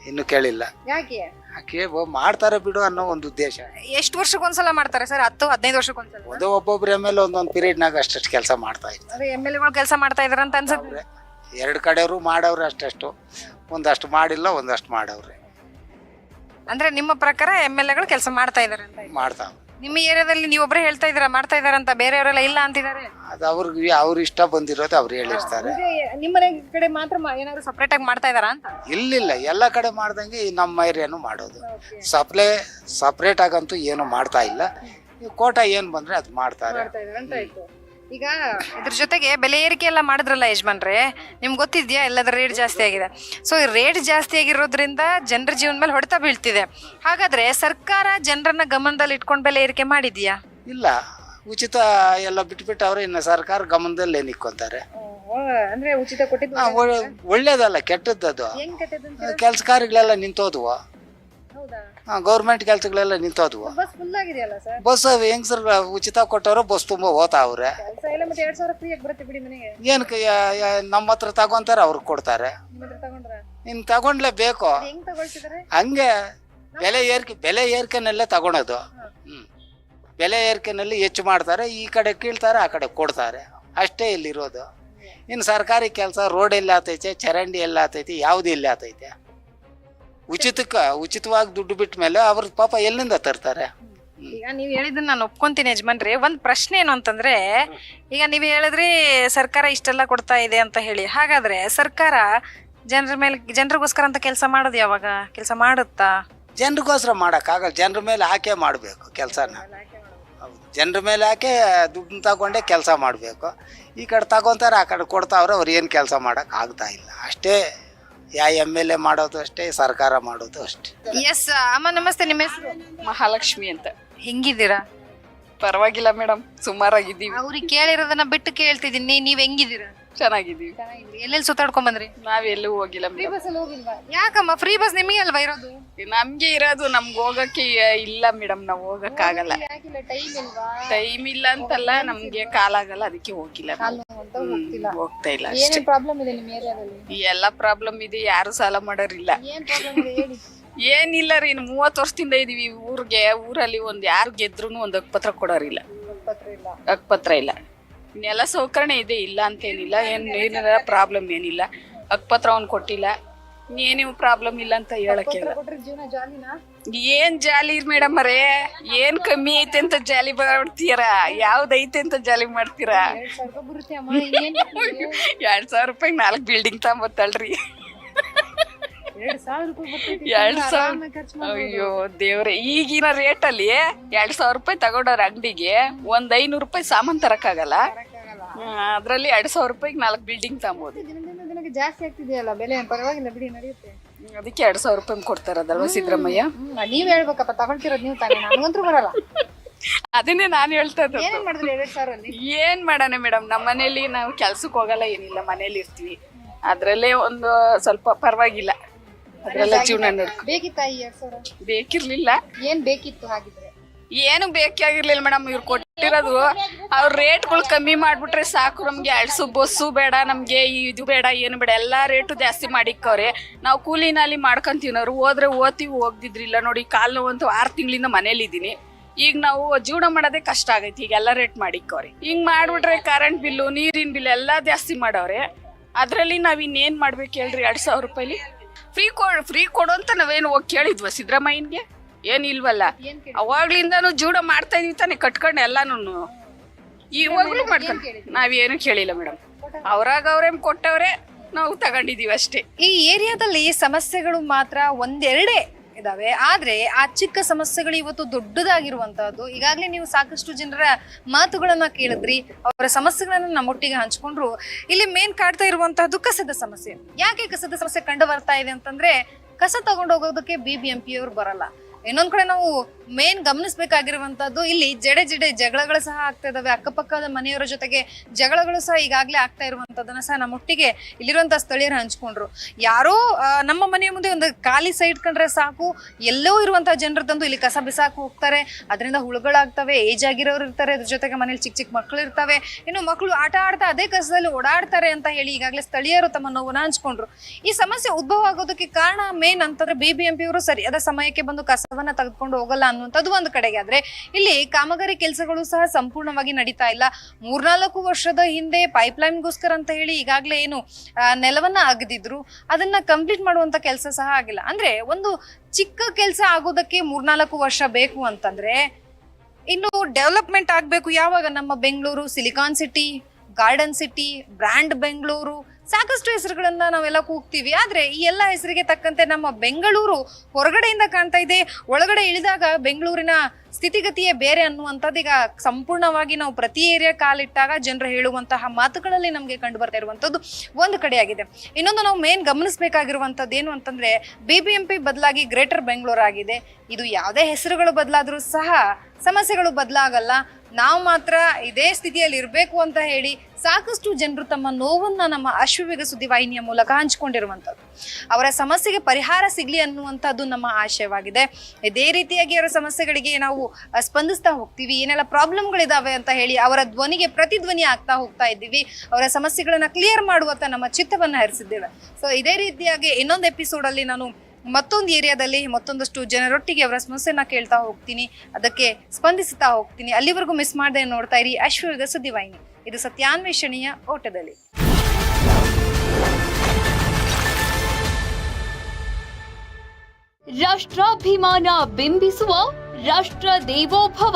[SPEAKER 14] ಇನ್ನು ಕೇಳಿಲ್ಲ.
[SPEAKER 2] ಯಾಕೆ?
[SPEAKER 14] ಆಕೆ ಮಾಡ್ತಾರೆ ಬಿಡು ಅನ್ನೋ ಒಂದು ಉದ್ದೇಶ.
[SPEAKER 2] ಎಷ್ಟು ವರ್ಷಕ್ಕೊಂದ್ಸಲ ಮಾಡ್ತಾರೆ ಸರ್? ಹತ್ತು ಹದಿನೈದು ವರ್ಷಕ್ಕೊಂದ್ಸಲ?
[SPEAKER 14] ಅದು ಒಬ್ಬೊಬ್ರ ಮೇಲೆ ಒಂದೊಂದು ಪೀರಿಯಡ್ನಾಗ ಅಷ್ಟಷ್ಟು ಕೆಲಸ ಮಾಡ್ತಾ ಇದ್ದಾರೆ
[SPEAKER 2] ಅದೇ ಎಂ ಎಲ್ ಎಗಳು ಕೆಲಸ ಮಾಡ್ತಾ ಇದಾರೆ ಅಂತ ಅನ್ಸುತ್ತೆ.
[SPEAKER 14] ಎರಡು ಕಡೆಯವರು ಮಾಡವ್ರೆ ಅಷ್ಟಷ್ಟು. ಒಂದಷ್ಟು ಮಾಡಿಲ್ಲ ಒಂದಷ್ಟು ಮಾಡವ್ರೆ.
[SPEAKER 2] ಅಂದ್ರೆ ನಿಮ್ಮ ಪ್ರಕಾರ ಎಂ ಎಲ್ ಎಗಳು ಕೆಲಸ ಮಾಡ್ತಾ ಇದಾರೆ ಅಂತ
[SPEAKER 14] ಮಾಡ್ತಾವ
[SPEAKER 2] ನಿಮ್ಮ ಏರಿಯಾದಲ್ಲಿ ನೀವೊಬ್ರೇ ಹೇಳ್ತಾ ಇದ್ದೀರಾ ಮಾಡ್ತಾ ಇದಾರೆ ಅಂತ ಬೇರೆಯವರೆಲ್ಲ ಇಲ್ಲ ಅಂತಿದ್ದಾರೆ?
[SPEAKER 14] ಅದು ಅವ್ರಿಗೆ ಅವ್ರ ಇಷ್ಟ ಬಂದಿರೋದು ಅವ್ರು ಹೇಳಿರ್ತಾರೆ.
[SPEAKER 2] ನಿಮ್ಮ ಕಡೆ ಮಾತ್ರ ಮಾ- ಏನಾದ್ರು ಸಪ್ರೇಟ್ ಆಗಿ ಮಾಡ್ತಾ ಇದಾರಾ ಅಂತ?
[SPEAKER 14] ಇಲ್ಲಿಲ್ಲ ಎಲ್ಲ ಕಡೆ ಮಾಡ್ದಂಗೆ ಈ ನಮ್ಮ ಏರಿಯಾನು ಮಾಡೋದು. ಸಪ್ಲೈ ಸಪ್ರೇಟ್ ಆಗಂತೂ ಏನು ಮಾಡ್ತಾ ಇಲ್ಲ. ಈ ಕೋಟ ಏನು ಬಂದ್ರೆ ಅದು ಮಾಡ್ತಾರೆ.
[SPEAKER 2] ಮಾಡ್ತಾ ಇದಾರೆ ಅಂತ ಆಯ್ತು. ಈಗ ಇದ್ರ ಜೊತೆಗೆ ಬೆಲೆ ಏರಿಕೆ ಎಲ್ಲ ಮಾಡಿದ್ರಲ್ಲ ಯಜಮಾನ್ರೆ? ನಿಮ್ಗೆ ಗೊತ್ತಿದ್ಯಾ? ಎಲ್ಲದರ ರೇಟ್ ಜಾಸ್ತಿ ಆಗಿದೆ. ಸೊ ಈ ರೇಟ್ ಜಾಸ್ತಿ ಆಗಿರೋದ್ರಿಂದ ಜನರ ಜೀವನ ಮೇಲೆ ಹೊಡೆತ ಬೀಳ್ತಿದೆ. ಹಾಗಾದ್ರೆ ಸರ್ಕಾರ ಜನರನ್ನ ಗಮನದಲ್ಲಿ ಇಟ್ಕೊಂಡು ಬೆಲೆ ಏರಿಕೆ ಮಾಡಿದ್ಯಾ?
[SPEAKER 14] ಇಲ್ಲ. ಉಚಿತ ಎಲ್ಲ ಬಿಟ್ಬಿಟ್ಟು ಅವ್ರೆ ಇನ್ನು ಸರ್ಕಾರ ಗಮನದಲ್ಲಿ ನಿಕ್ಕೊಂತಾರೆ
[SPEAKER 2] ಅಂದ್ರೆ ಉಚಿತ ಕೊಟ್ಟಿದ್ದು
[SPEAKER 14] ಒಳ್ಳೇದಲ್ಲ
[SPEAKER 2] ಕೆಟ್ಟದ್ದು ಅದು
[SPEAKER 14] ಕೆಲಸ ಕಾರ್ಯಗಳೆಲ್ಲ ನಿಂತೋದ್ವು. ಗೌರ್ಮೆಂಟ್ ಕೆಲಸಗಳೆಲ್ಲ ನಿಂತೋದ್ವು.
[SPEAKER 2] ಬಸ್ ಫುಲ್ ಆಗಿದೆಯಲ್ಲ ಸರ್
[SPEAKER 14] ಬಸ್ ಹೆಂಗಸರ್ ಉಚಿತ ಕೊಟ್ಟವ್ರು ಬಸ್ ತುಂಬಾ ಹೋತಾವ್ರೆ
[SPEAKER 2] ಕೆಲಸ ಇಲ್ಲ ಮತ್ತೆ ಎರಡ್ ಸಾವಿರ ಫ್ರೀ ಆಗಿ ಬರುತ್ತೆ ಬಿಡಿ ಮನೆಗೆ.
[SPEAKER 14] ಏನಕ್ಕೆ ಯಾ- ಯಾ- ನಮ್ಮ ಹತ್ರ ತಗೊಂತಾರೆ ಅವ್ರಿಗೆ ಕೊಡ್ತಾರೆ.
[SPEAKER 2] ನಿಮ್ಮ ಹತ್ರ ತಗೊಂಡ್ರ?
[SPEAKER 14] ಇನ್ನು ತಗೊಂಡ್ಲೇಬೇಕು
[SPEAKER 2] ಹೆಂಗ್ ತಗೊಳ್ತಿದಾರೆ?
[SPEAKER 14] ಹಂಗೆ ಬೆಲೆ ಏರಿಕೆ ಬೆಲೆ ಏರಿಕೆನಲ್ಲೇ ತಗೊಳೋದು. ಹ್ಮ್. ಬೆಲೆ ಏರಿಕೆನಲ್ಲಿ ಹೆಚ್ಚು ಮಾಡ್ತಾರೆ ಈ ಕಡೆ ಕೀಳ್ತಾರೆ ಆ ಕಡೆ ಕೊಡ್ತಾರೆ. ಅಷ್ಟೇ ಇಲ್ಲಿರೋದು. ಇನ್ನು ಸರ್ಕಾರಿ ಕೆಲಸ ರೋಡ್ ಎಲ್ಲಿ ಆತೈತೆ ಚರಂಡಿ ಎಲ್ಲ ಆತೈತಿ ಯಾವ್ದು ಎಲ್ಲಿ ಆತೈತೆ. ಉಚಿತಕ್ಕೆ ಉಚಿತವಾಗಿ ದುಡ್ಡು ಬಿಟ್ಟ ಮೇಲೆ ಅವ್ರ ಪಾಪ ಎಲ್ಲಿಂದ ತರ್ತಾರೆ?
[SPEAKER 2] ಈಗ ನೀವು ಹೇಳಿದ್ದನ್ನ ನಾನು ಒಪ್ಕೊಂತೀನಿ ಯಜಮಾನ್ರಿ ಒಂದ್ ಪ್ರಶ್ನೆ ಏನು ಅಂತಂದ್ರೆ ಈಗ ನೀವು ಹೇಳಿದ್ರಿ ಸರ್ಕಾರ ಇಷ್ಟೆಲ್ಲ ಕೊಡ್ತಾ ಇದೆ ಅಂತ ಹೇಳಿ. ಹಾಗಾದ್ರೆ ಸರ್ಕಾರ ಜನರ ಮೇಲೆ ಜನರಿಗೋಸ್ಕರ ಅಂತ ಕೆಲಸ ಮಾಡೋದು ಯಾವಾಗ? ಕೆಲಸ ಮಾಡುತ್ತಾ?
[SPEAKER 14] ಜನರಿಗೋಸ್ಕರ ಮಾಡೋಕ್ಕಾಗಲ್ಲ ಜನರ ಮೇಲೆ ಹಾಕೇ ಮಾಡಬೇಕು ಕೆಲಸನ. ಜನರ ಮೇಲೆ ಹಾಕಿ ದುಡ್ಡು ತಗೊಂಡೇ ಕೆಲಸ ಮಾಡಬೇಕು. ಈ ಕಡೆ ತಗೊಂತಾರೆ ಆ ಕಡೆ ಕೊಡ್ತಾವ್ರೆ ಅವ್ರು ಏನು ಕೆಲಸ ಮಾಡೋಕೆ ಆಗ್ತಾ ಇಲ್ಲ. ಅಷ್ಟೇ ಯಾ ಎಂ ಎಲ್ ಎ ಮಾಡೋದು ಅಷ್ಟೇ ಸರ್ಕಾರ ಮಾಡೋದು ಅಷ್ಟೇ.
[SPEAKER 2] ಎಸ್ ಅಮ್ಮ ನಮಸ್ತೆ ನಿಮ್ಮ ಹೆಸರು?
[SPEAKER 15] ಮಹಾಲಕ್ಷ್ಮಿ ಅಂತ.
[SPEAKER 2] ಹೆಂಗಿದ್ದೀರಾ?
[SPEAKER 15] ಪರವಾಗಿಲ್ಲ ಮೇಡಮ್ ಸುಮಾರಾಗಿದ್ದೀವಿ.
[SPEAKER 2] ಅವ್ರಿಗೆ ಕೇಳಿರೋದನ್ನ ಬಿಟ್ಟು ಕೇಳ್ತಿದ್ದೀನಿ ನೀವ್ ಹೆಂಗಿದ್ದೀರಾ?
[SPEAKER 15] ಚೆನ್ನಾಗಿದ್ದೀವಿ.
[SPEAKER 2] ಎಲ್ಲೆಲ್ಲಿ ಸುತ್ತಾಡ್ಕೊಂಡ್ ಬಂದ್ರಿ?
[SPEAKER 15] ನಾವೆಲ್ಲೂ ಹೋಗಿಲ್ಲ
[SPEAKER 2] ಫ್ರೀ ಬಸ್ ಹೋಗಿಲ್ವಾ? ಯಾಕಮ್ಮ? ಫ್ರೀ ಬಸ್ ನಿಮಗೆ ಅಲ್ವಾ ಇರೋದು?
[SPEAKER 15] ನಮ್ಗೆ ಇರೋದು ನಮ್ಗೆ ಹೋಗಕ್ಕೆ ಇಲ್ಲ ಮೇಡಮ್ ನಾವು ಹೋಗಕ್ಕಾಗಲ್ಲ
[SPEAKER 2] ಯಾಕಿಲ್ಲ? ಟೈಮ್ ಇಲ್ವಾ?
[SPEAKER 15] ಟೈಮ್ ಇಲ್ಲ ಅಂತಲ್ಲ ನಮ್ಗೆ ಕಾಲಾಗಲ್ಲ ಅದಕ್ಕೆ ಹೋಗಿಲ್ಲ ನಾವು.
[SPEAKER 2] ಅಂತ
[SPEAKER 15] ಹ್ಮ್,
[SPEAKER 2] ಹೋಗ್ತಿಲ್ಲ.
[SPEAKER 15] ಹೋಗ್ತಾ ಇಲ್ಲ ಅಷ್ಟೇ.
[SPEAKER 2] ಏನೇನ್ ಪ್ರಾಬ್ಲಮ್ ಇದೆ ನಿಮ್ಮ ಏರಿಯಾದಲ್ಲಿ?
[SPEAKER 15] ಎಲ್ಲ ಪ್ರಾಬ್ಲಮ್ ಇದೆ ಯಾರು ಸಾಲ ಮಾಡೋರಿಲ್ಲ.
[SPEAKER 2] ಏನ್ ಪ್ರಾಬ್ಲಮ್ ಇದೆ ಹೇಳಿ.
[SPEAKER 15] ಏನಿಲ್ಲ ರೀ ಇನ್ನು ಮೂವತ್ತು ವರ್ಷದಿಂದ ಇದೀವಿ ಊರಿಗೆ ಊರಲ್ಲಿ ಒಂದ್ ಯಾರು ಗೆದ್ರು ಒಂದ್ ಹಕ್ಪತ್ರ ಕೊಡೋರಿಲ್ಲ.
[SPEAKER 2] ಪತ್ರ ಇಲ್ಲ.
[SPEAKER 15] ಇಲ್ಲ. ನೆಲ ಸೌಕರ್ಯ ಇದೆ ಇಲ್ಲ ಅಂತೇನಿಲ್ಲ. ಏನು ನೀರಿನ ಪ್ರಾಬ್ಲಮ್ ಏನಿಲ್ಲ. ಅಕ್ಪತ್ರ ಅವ್ನು ಕೊಟ್ಟಿಲ್ಲ. ಏನೇನು ಪ್ರಾಬ್ಲಮ್ ಇಲ್ಲ ಅಂತ ಹೇಳಕ್ಕೆ ಏನ್ ಜಾಲಿ ಮೇಡಮ್ ಅರೇ ಏನ್ ಕಮ್ಮಿ ಐತೆ ಅಂತ ಜಾಲಿ ಮಾಡ್ತೀರಾ? ಯಾವ್ದ್ ಐತೆ ಅಂತ ಜಾಲಿ ಮಾಡ್ತೀರಾ?
[SPEAKER 2] ಎರಡ್ ಸಾವಿರ ರೂಪಾಯಿ ಇನ್ನೇನ್
[SPEAKER 15] ನಾಲ್ಕು ಬಿಲ್ಡಿಂಗ್ ತಗೊಂಬತ್ತಳ್ರಿ
[SPEAKER 2] ಎರಡ್ ಸಾವಿರ ರೂಪಾಯಿ ಬರ್ತೈತಿ
[SPEAKER 15] ಎರಡ್ ಸಾವಿರ
[SPEAKER 2] ಆರಾಮಾಗಿ ಖರ್ಚು ಮಾಡ್ಬೋದು.
[SPEAKER 15] ಅಯ್ಯೋ ದೇವ್ರೆ ಈಗಿನ ರೇಟ್ ಅಲ್ಲಿ ಎರಡ್ ಸಾವಿರ ರೂಪಾಯಿ ತಗೊಂಡವ್ರ ಅಂಗಡಿಗೆ ಒಂದ್ ಐನೂರು ರೂಪಾಯಿ ಸಾಮಾನ್ ತರಕ್ಕಾಗಲ್ಲ? ಅದ್ರಲ್ಲಿ ಎರಡ್ ಸಾವಿರ ರೂಪಾಯಿಗೆ ನಾಲ್ಕು ಬಿಲ್ಡಿಂಗ್ ತಗೊಂಬೋದು.
[SPEAKER 2] ದಿನದಿಂದ ದಿನಕ್ಕೆ ಜಾಸ್ತಿ ಆಗ್ತಿದೆಯಲ್ಲ ಬೆಲೆ ಪರವಾಗಿಲ್ಲ ಬಿಡಿ ನಡೆಯುತ್ತೆ.
[SPEAKER 15] ಅದಕ್ಕೆ ಎರಡ್ ಸಾವಿರ ರೂಪಾಯಿ ಕೊಡ್ತಾರದಲ್ವಾ ಸಿದ್ದರಾಮಯ್ಯ?
[SPEAKER 2] ಹ್ಮ್, ನೀವ್ ಹೇಳ್ಬೇಕಪ್ಪ ತಗೊಳ್ತಿರೋದ್ ನೀವು ತಾನೆ ನನಗಂತೂ ಬರಲ್ಲ.
[SPEAKER 15] ಅದನ್ನೇ ನಾನು ಹೇಳ್ತಾ ಇರೋದು.
[SPEAKER 2] ಏನೇನ್ ಮಾಡಿದ್ರಿ ಎರಡ್ ಸಾವಿರ ಅಲ್ಲಿ
[SPEAKER 15] ಏನ್ ಮಾಡೋಣ ಮೇಡಮ್ ನಮ್ಮ ಮನೇಲಿ ನಾವು ಕೆಲ್ಸಕ್ಕೆ ಹೋಗಲ್ಲ ಏನಿಲ್ಲ ಮನೇಲಿ ಇರ್ತೀವಿ. ಅದ್ರಲ್ಲೇ ಒಂದು ಸ್ವಲ್ಪ ಪರವಾಗಿಲ್ಲ. ಅದ್ರಲ್ಲೇ ಜೀವನ ನಡ್ಕೊ
[SPEAKER 2] ಬೇಕಿತ್ತಾ ಈ
[SPEAKER 15] ಬೇಕಿರ್ಲಿಲ್ಲ.
[SPEAKER 2] ಏನ್ ಬೇಕಿತ್ತು ಹಾಗಿದ್ರೆ?
[SPEAKER 15] ಏನು ಬೇಕಾಗಿರ್ಲಿಲ್ಲ ಮೇಡಮ್ ಇವ್ರು ಕೊಟ್ಟಿರೋದು. ಅವ್ರ ರೇಟ್ಗಳು ಕಮ್ಮಿ ಮಾಡ್ಬಿಟ್ರೆ ಸಾಕು ನಮ್ಗೆ ಅಳ್ಸು ಬಸ್ಸು ಬೇಡ ನಮ್ಗೆ ಇದು ಬೇಡ ಏನು ಬೇಡ ಎಲ್ಲಾ ರೇಟು ಜಾಸ್ತಿ ಮಾಡಿಕ್ಕವ್ರೆ. ನಾವು ಕೂಲಿನಲ್ಲಿ ಮಾಡ್ಕೊಂತೀವ್ರು ಹೋದ್ರೆ ಓದ್ತೀವಿ ಹೋಗ್ದಿದ್ರಿಲ್ಲ ನೋಡಿ ಕಾಲು ನೋವು ಅಂತೂ ಆರು ತಿಂಗಳಿಂದ ಮನೇಲಿ ಇದ್ದೀನಿ ಈಗ ನಾವು ಜೀವನ ಮಾಡೋದೇ ಕಷ್ಟ ಆಗೈತಿ ಈಗ ಎಲ್ಲ ರೇಟ್ ಮಾಡಿಕ್ಕವ್ರೆ. ಹಿಂಗ್ ಮಾಡ್ಬಿಟ್ರೆ ಕರೆಂಟ್ ಬಿಲ್ಲು ನೀರಿನ ಬಿಲ್ ಎಲ್ಲಾ ಜಾಸ್ತಿ ಮಾಡವ್ರೆ. ಅದರಲ್ಲಿ ನಾವ್ ಇನ್ನೇನ್ ಮಾಡ್ಬೇಕು ಹೇಳ್ರಿ ಎರಡ್ ಸಾವಿರ ರೂಪಾಯಿಲಿ? ಫ್ರೀ ಕೊ ಫ್ರೀ ಕೊಡು ಅಂತ ನಾವೇನು ಹೋಗಿ ಕೇಳಿದ್ವ ಸಿದ್ದರಾಮಯ್ಯನ್ಗೆ? ಏನಿಲ್ವಲ್ಲ ಅವಾಗ್ಲಿಂದಾನು ಜೂಡ ಮಾಡ್ತಾ ಇದೀವಿ ತಾನೆ ಕಟ್ಕೊಂಡು ಎಲ್ಲಾನು ಇವಾಗ್ಲೂ ಮಾಡ್ಕೊಂಡು ನಾವೇನು ಕೇಳಿಲ್ಲ ಮೇಡಮ್. ಅವರಾಗ ಅವ್ರೇನ್ ಕೊಟ್ಟವ್ರೆ ನಾವು ತಗೊಂಡಿದೀವಿ ಅಷ್ಟೇ.
[SPEAKER 2] ಈ ಏರಿಯಾದಲ್ಲಿ ಸಮಸ್ಯೆಗಳು ಮಾತ್ರ ಒಂದೆರಡೇ ಇದಾವೆ. ಆದ್ರೆ ಆ ಚಿಕ್ಕ ಸಮಸ್ಯೆಗಳು ಇವತ್ತು ದೊಡ್ಡದಾಗಿರುವಂತಹದ್ದು. ಈಗಾಗಲೇ ನೀವು ಸಾಕಷ್ಟು ಜನರ ಮಾತುಗಳನ್ನ ಕೇಳಿದ್ರಿ, ಅವರ ಸಮಸ್ಯೆಗಳನ್ನ ನಮ್ಮೊಟ್ಟಿಗೆ ಹಂಚ್ಕೊಂಡ್ರು. ಇಲ್ಲಿ ಮೇನ್ ಕಾಡ್ತಾ ಇರುವಂತಹದ್ದು ಕಸದ ಸಮಸ್ಯೆ. ಯಾಕೆ ಕಸದ ಸಮಸ್ಯೆ ಕಂಡು ಬರ್ತಾ ಇದೆ ಅಂತಂದ್ರೆ, ಕಸ ತಗೊಂಡು ಹೋಗೋದಕ್ಕೆ ಬಿ ಬಿ ಎಂ ಪಿ ಅವರು ಬರಲ್ಲ. ಇನ್ನೊಂದ್ ಕಡೆ ನಾವು ಮೇನ್ ಗಮನಿಸಬೇಕಾಗಿರುವಂತದ್ದು ಇಲ್ಲಿ ಜಡೆ ಜಡೆ ಜಗಳಗಳು ಸಹ ಆಗ್ತಾ ಇದಾವೆ. ಅಕ್ಕಪಕ್ಕದ ಮನೆಯವರ ಜೊತೆಗೆ ಜಗಳಗಳು ಸಹ ಈಗಾಗಲೇ ಆಗ್ತಾ ಇರುವಂತದನ್ನ ಸಹ ನಮ್ಮೊಟ್ಟಿಗೆ ಇಲ್ಲಿರುವಂತಹ ಸ್ಥಳೀಯರು ಹಂಚ್ಕೊಂಡ್ರು. ಯಾರೋ ನಮ್ಮ ಮನೆಯ ಮುಂದೆ ಒಂದು ಖಾಲಿ ಸೈಡ್ ಕಂಡ್ರೆ ಸಾಕು. ಎಲ್ಲೋ ಇರುವಂತಹ ಜನರು ತಂದು ಇಲ್ಲಿ ಕಸ ಬಿಸಾಕ್ ಹೋಗ್ತಾರೆ. ಅದರಿಂದ ಹುಳುಗಳಾಗ್ತವೆ, ಏಜ್ ಆಗಿರೋರು ಇರ್ತಾರೆ, ಅದ್ರ ಜೊತೆಗೆ ಮನೇಲಿ ಚಿಕ್ಕ ಚಿಕ್ಕ ಮಕ್ಕಳು ಇರ್ತವೆ. ಇನ್ನು ಮಕ್ಕಳು ಆಟ ಆಡ್ತಾ ಅದೇ ಕಸದಲ್ಲಿ ಓಡಾಡ್ತಾರೆ ಅಂತ ಹೇಳಿ ಈಗಾಗಲೇ ಸ್ಥಳೀಯರು ತಮ್ಮ ನೋವನ್ನ ಹಂಚ್ಕೊಂಡ್ರು. ಈ ಸಮಸ್ಯೆ ಉದ್ಭವ ಆಗೋದಕ್ಕೆ ಕಾರಣ ಮೇನ್ ಅಂತಂದ್ರೆ ಬಿ ಬಿ ಎಂ ಅವರು ಸರಿಯಾದ ಸಮಯಕ್ಕೆ ಬಂದು ಕಸವನ್ನ ತೆಗೆದುಕೊಂಡು ಹೋಗಲ್ಲ ಅನ್ನುವಂಥದ್ದು ಒಂದು ಕಡೆಗೆ. ಆದ್ರೆ ಇಲ್ಲಿ ಕಾಮಗಾರಿ ಕೆಲಸಗಳು ಸಹ ಸಂಪೂರ್ಣವಾಗಿ ನಡೀತಾ ಇಲ್ಲ. ಮೂರ್ನಾಲ್ಕು ವರ್ಷದ ಹಿಂದೆ ಪೈಪ್ಲೈನ್ಗೋಸ್ಕರ ಅಂತ ಹೇಳಿ ಈಗಾಗಲೇ ಏನು ನೆಲವನ್ನ ಅಗದಿದ್ರು. ಅದನ್ನ ಕಂಪ್ಲೀಟ್ ಮಾಡುವಂತ ಕೆಲಸ ಸಹ ಆಗಿಲ್ಲ. ಅಂದ್ರೆ ಒಂದು ಚಿಕ್ಕ ಕೆಲಸ ಆಗೋದಕ್ಕೆ ಮೂರ್ನಾಲ್ಕು ವರ್ಷ ಬೇಕು ಅಂತಂದ್ರೆ ಇನ್ನು ಡೆವಲಪ್ಮೆಂಟ್ ಆಗಬೇಕು ಯಾವಾಗ? ನಮ್ಮ Bengaluru, silicon city, garden city, brand Bengaluru ಸಾಕಷ್ಟು ಹೆಸರುಗಳನ್ನ ನಾವೆಲ್ಲ ಕೂಗ್ತೀವಿ. ಆದ್ರೆ ಈ ಎಲ್ಲ ಹೆಸರಿಗೆ ತಕ್ಕಂತೆ ನಮ್ಮ ಬೆಂಗಳೂರು ಹೊರಗಡೆಯಿಂದ ಕಾಣ್ತಾ ಇದೆ. ಒಳಗಡೆ ಇಳಿದಾಗ ಬೆಂಗಳೂರಿನ ಸ್ಥಿತಿಗತಿಯೇ ಬೇರೆ ಅನ್ನುವಂಥದ್ದು ಈಗ ಸಂಪೂರ್ಣವಾಗಿ ನಾವು ಪ್ರತಿ ಏರಿಯಾ ಕಾಲಿಟ್ಟಾಗ ಜನರು ಹೇಳುವಂತಹ ಮಾತುಗಳಲ್ಲಿ ನಮಗೆ ಕಂಡು ಬರ್ತಾ ಇರುವಂಥದ್ದು ಒಂದು ಕಡೆಯಾಗಿದೆ. ಇನ್ನೊಂದು ನಾವು ಮೇನ್ ಗಮನಿಸಬೇಕಾಗಿರುವಂಥದ್ದು ಏನು ಅಂತಂದ್ರೆ ಬಿ ಬಿ ಎಂ ಪಿ ಬದಲಾಗಿ ಗ್ರೇಟರ್ ಬೆಂಗಳೂರು ಆಗಿದೆ. ಇದು ಯಾವುದೇ ಹೆಸರುಗಳು ಬದಲಾದರೂ ಸಹ ಸಮಸ್ಯೆಗಳು ಬದಲಾಗಲ್ಲ. ನಾವು ಮಾತ್ರ ಇದೇ ಸ್ಥಿತಿಯಲ್ಲಿ ಇರಬೇಕು ಅಂತ ಹೇಳಿ ಸಾಕಷ್ಟು ಜನರು ತಮ್ಮ ನೋವನ್ನು ನಮ್ಮ ಅಶ್ವವೇಗ ಸುದ್ದಿವಾಹಿನಿಯ ಮೂಲಕ ಹಂಚಿಕೊಂಡಿರುವಂಥದ್ದು. ಅವರ ಸಮಸ್ಯೆಗೆ ಪರಿಹಾರ ಸಿಗಲಿ ಅನ್ನುವಂಥದ್ದು ನಮ್ಮ ಆಶಯವಾಗಿದೆ. ಇದೇ ರೀತಿಯಾಗಿ ಅವರ ಸಮಸ್ಯೆಗಳಿಗೆ ನಾವು ಸ್ಪಂದಿಸ್ತಾ ಹೋಗ್ತೀವಿ. ಏನೆಲ್ಲ ಪ್ರಾಬ್ಲಮ್ಗಳಿದ್ದಾವೆ ಅಂತ ಹೇಳಿ ಅವರ ಧ್ವನಿಗೆ ಪ್ರತಿಧ್ವನಿ ಆಗ್ತಾ ಹೋಗ್ತಾ ಇದ್ದೀವಿ. ಅವರ ಸಮಸ್ಯೆಗಳನ್ನು ಕ್ಲಿಯರ್ ಮಾಡುವಂಥ ನಮ್ಮ ಚಿತ್ತವನ್ನು ಹರಿಸಿದ್ದೇವೆ. ಸೊ ಇದೇ ರೀತಿಯಾಗಿ ಇನ್ನೊಂದು ಎಪಿಸೋಡಲ್ಲಿ ನಾನು ಮತ್ತೊಂದು ಏರಿಯಾದಲ್ಲಿ ಮತ್ತೊಂದಷ್ಟು ಜನರೊಟ್ಟಿಗೆ ಅವರ ಸಮಸ್ಯೆನ ಕೇಳ್ತಾ ಹೋಗ್ತೀನಿ. ಅದಕ್ಕೆ ಸ್ಪಂದಿಸುತ್ತಾ ಹೋಗ್ತೀನಿ. ಅಲ್ಲಿವರೆಗೂ ಮಿಸ್ ಮಾಡದೆ ನೋಡ್ತಾ ಇರಿ. ಅಶ್ವಯುಗ ಸುದ್ದಿವಾಹಿನಿ ಇದು ಸತ್ಯಾನ್ವೇಷಣೆಯ ಓಟದಲ್ಲಿ.
[SPEAKER 16] ರಾಷ್ಟ್ರಾಭಿಮಾನ ಬಿಂಬಿಸುವ ರಾಷ್ಟ್ರ ದೇವೋಭವ.